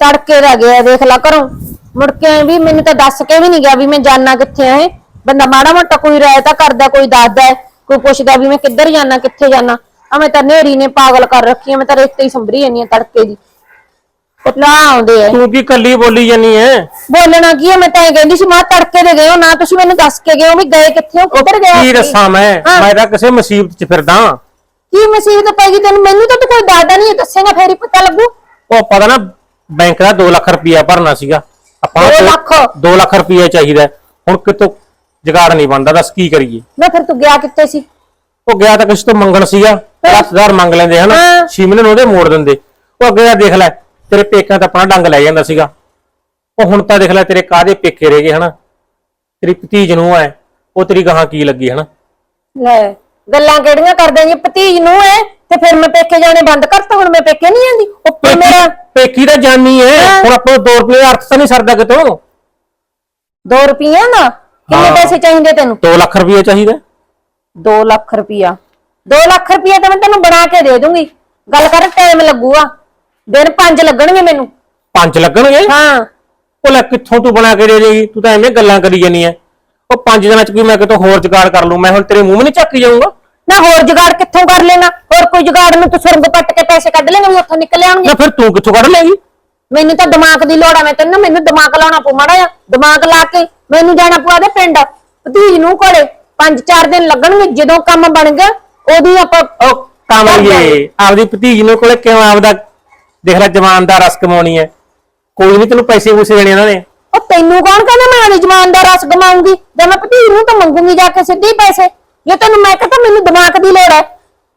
ਤੜਕੇ ਦਾ ਗਿਆ ਦੇਖ ਲਾ ਘਰੋਂ। ਮੁੜ ਕੇ ਵੀ ਮੈਨੂੰ ਤਾਂ ਦੱਸ ਕੇ ਵੀ ਨਹੀਂ ਗਿਆ ਵੀ ਮੈਂ ਜਾਣਾ ਕਿੱਥੇ ਆ ਇਹ। ਬੰਦਾ ਮਾੜਾ ਮੋਟਾ ਕੋਈ ਰਾਇ ਤਾਂ ਕਰਦਾ ਕੋਈ ਦੱਸਦਾ ਕੋਈ ਪੁੱਛਦਾ ਵੀ ਮੈਂ ਕਿੱਧਰ ਜਾਣਾ ਕਿੱਥੇ ਜਾਣਾ ਆ ਮੈਂ ਤਾਂ ਨੇਰੀ ਨੇ ਪਾਗਲ ਕਰ ਰੱਖੀ ਆ ਮੈਂ ਤਾਂ ਰੇਤੇ ਹੀ ਸੰਭਰੀ ਜਾਂਦੀ ਆ ਤੜਕੇ ਦੀ। ਲਾ ਆਉਂਦੇ ਆ। ਤੂੰ ਕੀ ਕੱਲੀ ਬੋਲੀ ਜਾਨੀ ਐ? ਬੋਲਣਾ ਕੀ ਹੈ ਮੈਂ ਤਾਂ ਇਹ ਕਹਿੰਦੀ ਸੀ ਮਾਂ ਤੜਕੇ ਦੇ ਗਏ ਹੋ ਨਾ ਤੁਸੀਂ ਮੈਨੂੰ ਦੱਸ ਕੇ ਗਏ ਹੋ ਵੀ ਗਏ ਕਿੱਥੇ ਹੋ ਕਿੱਧਰ ਗਏ ਕੀ? ਦੱਸਾਂ ਮੈਂ? ਹਾਂ। ਮੈਂ ਤਾਂ ਕਿਸੇ ਮੁਸੀਬਤ 'ਚ ਫਿਰਦਾ ਕੀ ਮੁਸੀਬਤ ਪੈ ਗਈ ਤੈਨੂੰ? ਮੈਨੂੰ ਤਾਂ ਤੂੰ ਕੋਈ ਦੱਸਦਾ ਨਹੀਂ ਦੱਸੇਗਾ ਫੇਰ ਹੀ ਪਤਾ ਲੱਗੂ। ਉਹ ਪਤਾ ਨਾ ਬੈਂਕ ਦਾ 2 ਲੱਖ ਰੁਪਇਆ ਭਰਨਾ ਸੀਗਾ। ਆਪਾਂ ਦੋ ਲੱਖ? 2 ਲੱਖ ਰੁਪਇਆ ਚਾਹੀਦਾ। ਹੈ। ਹੁਣ ਕਿਤੋਂ ਜੁਗਾੜ ਨਹੀਂ ਬਣਦਾ ਦੱਸ ਕੀ ਕਰੀਏ? ਮੈਂ ਫਿਰ ਤੂੰ ਗਿਆ ਕਿੱਥੇ ਸੀ? ਉਹ ਗਿਆ ਤਾਂ ਕਿਸੇ ਤੋਂ ਮੰਗਣ ਸੀਗਾ। 10000 ਮੰਗ ਲੈਂਦੇ ਹਨ? ਹਾਂ। 6 ਮਹੀਨੇ ਨੂੰ ਉਹਦੇ ਮੋੜ ਦਿੰਦੇ। ਉਹ ਅੱਗੇ ਦਾ ਦੇਖ ਲੈ ਤੇਰੇ ਪੇਕਿਆਂ ਤਾਂ ਆਪਣਾ ਡੰਗ ਲੈ ਜਾਂਦਾ ਸੀਗਾ। ਉਹ ਹੁਣ ਤਾਂ ਦੇਖ ਲੈ ਤੇਰੇ ਕਾਦੇ ਪੇਕੇ ਰਹਿ ਗਏ ਹਨਾ? ਤੇਰੀ ਭਤੀਜ ਨੂੰ ਐ। ਉਹ ਤੇਰੀ ਗਾਹਾਂ ਕੀ ਲੱਗੀ ਹਨਾ? ਲੈ ਗੱਲਾਂ ਕਿਹੜੀਆਂ ਕਰਦੇ ਜੀ? ਭਤੀਜ ਨੂੰ ਐ? ਤੇ ਫਿਰ ਮੈਂ ਪੇਕੇ ਜਾਣੇ ਬੰਦ ਕਰਤਾ ਹੁਣ ਮੈਂ ਪੇਕੇ ਨਹੀਂ ਆਂਦੀ ਉਹ ਪੇਕੀ- ਮੇਰਾ ਪੇਕੀ ਦਾ ਜਾਨੀ ਐ। ਹਾਂ। ਹੁਣ ਆਪਾਂ 2 ਰੁਪਏ ਅਰਥ ਤਾਂ ਨਹੀਂ ਸਰਦਾ ਕਿਤੋਂ। 2 ਰੁਪਈਆ ਦਾ ਕਿੰਨੇ ਹਾਂ। ਪੈਸੇ ਚਾਹੀਦੇ ਤੈਨੂੰ? 2 ਲੱਖ ਰੁਪਏ ਚਾਹੀਦਾ। 2 ਲੱਖ ਰੁਪਈਆ। 2 ਲੱਖ ਰੁਪਈਆ ਤਾਂ ਮੈਂ ਤੈਨੂੰ ਬਣਾ ਕੇ ਦੇ ਦੂੰਗੀ। ਗੱਲ ਕਰ ਟਾਈਮ ਲੱਗੂਗਾ। ਦਿਨ 5 ਲੱਗਣਗੇ ਮੈਨੂੰ। 5 ਲੱਗਣਗੇ? ਹਾਂ। ਉਹ ਲੈ ਕਿੱਥੋਂ ਤੂੰ ਬਣਾ ਕੇ ਦੇ ਦੇਗੀ? ਤੂੰ ਤਾਂ ਐਵੇਂ ਗੱਲਾਂ ਕਰੀ ਜਾਨੀ ਐ। ਉਹ 5 ਦਿਨਾਂ ਚ ਕੋਈ ਮੈਂ ਕਿਤੋਂ ਹੋਰ ਜੁਗਾੜ ਕਰ ਲੂੰ ਮੈਂ ਹੁਣ ਤੇਰੇ ਮੂੰਹ ਵੀ ਨਹੀਂ ਚੱਕੀ ਜਾਊਂਗਾ। ਨਾ ਹੋਰ ਜੁਗਾੜ ਕਿੱਥੋਂ ਕਰ ਲੈਣਾ? ਹੋਰ ਕੋਈ ਜੁਗਾੜ ਨੂੰ ਤੂੰ ਸੁਰਗ ਪੱਟ ਕੇ ਪੈਸੇ ਕੱਢ ਲੇਗਾ ਵੀ ਉੱਥੋਂ ਨਿਕਲ ਆਉਣਗੇ। ਨਾ ਫਿਰ ਤੂੰ ਕਿੱਥੋਂ ਕੱਢ ਲੇਗੀ ਮੈਨੂੰ ਤਾਂ ਦਿਮਾਗ ਦੀ ਲੋੜ ਆ ਮੈਂ ਤੈਨੂੰ ਮੈਨੂੰ ਦਿਮਾਗ ਲਾਉਣਾ ਪਊ ਮਾੜਾ ਜਿਹਾ। ਦਿਮਾਗ ਲਾ ਕੇ ਮੈਨੂੰ ਜਾਣਾ ਪਊ ਦੇ ਪਿੰਡ। ਭਤੀਜ ਨੂੰ ਕੋਲੇ 5-4 ਦਿਨ ਲੱਗਣਗੇ ਜਦੋਂ ਕੰਮ ਬਣ ਗਿਆ ਉਹਦੀ ਆਪਾਂ ਉਹ ਕਾਮਲੀਏ ਆਪਦੀ ਭਤੀਜ ਨੂੰ ਕੋਲੇ ਕਿਉਂ ਆਪਦਾ ਦੇਖ ਲੈ ਜਵਾਨ ਦਾ ਰਸ ਕਮਾਉਣੀ ਐ ਕੋਈ ਨਹੀਂ ਤੈਨੂੰ ਪੈਸੇ ਪੂਸੇ ਦੇਣੇ ਉਹਨਾਂ ਨੇ। ਉਹ ਤੈਨੂੰ ਕੌਣ ਕਹਿੰਦਾ ਮੈਂ ਆਪਣੀ ਜਮਾਨ ਦਾ ਰਸ ਗਮਾਉਂਗੀ ਜੇ ਮੈਂ ਭਤੀਜ ਨੂੰ ਤਾਂ ਮੰਗੂਗੀ ਜਾ ਕੇ ਸਿੱਧੇ ਹੀ ਪੈਸੇ। ਜੇ ਤੈਨੂੰ ਮੈਂ ਕਹਤਾ ਮੈਨੂੰ ਦਿਮਾਗ ਦੀ ਲੋੜ ਹੈ।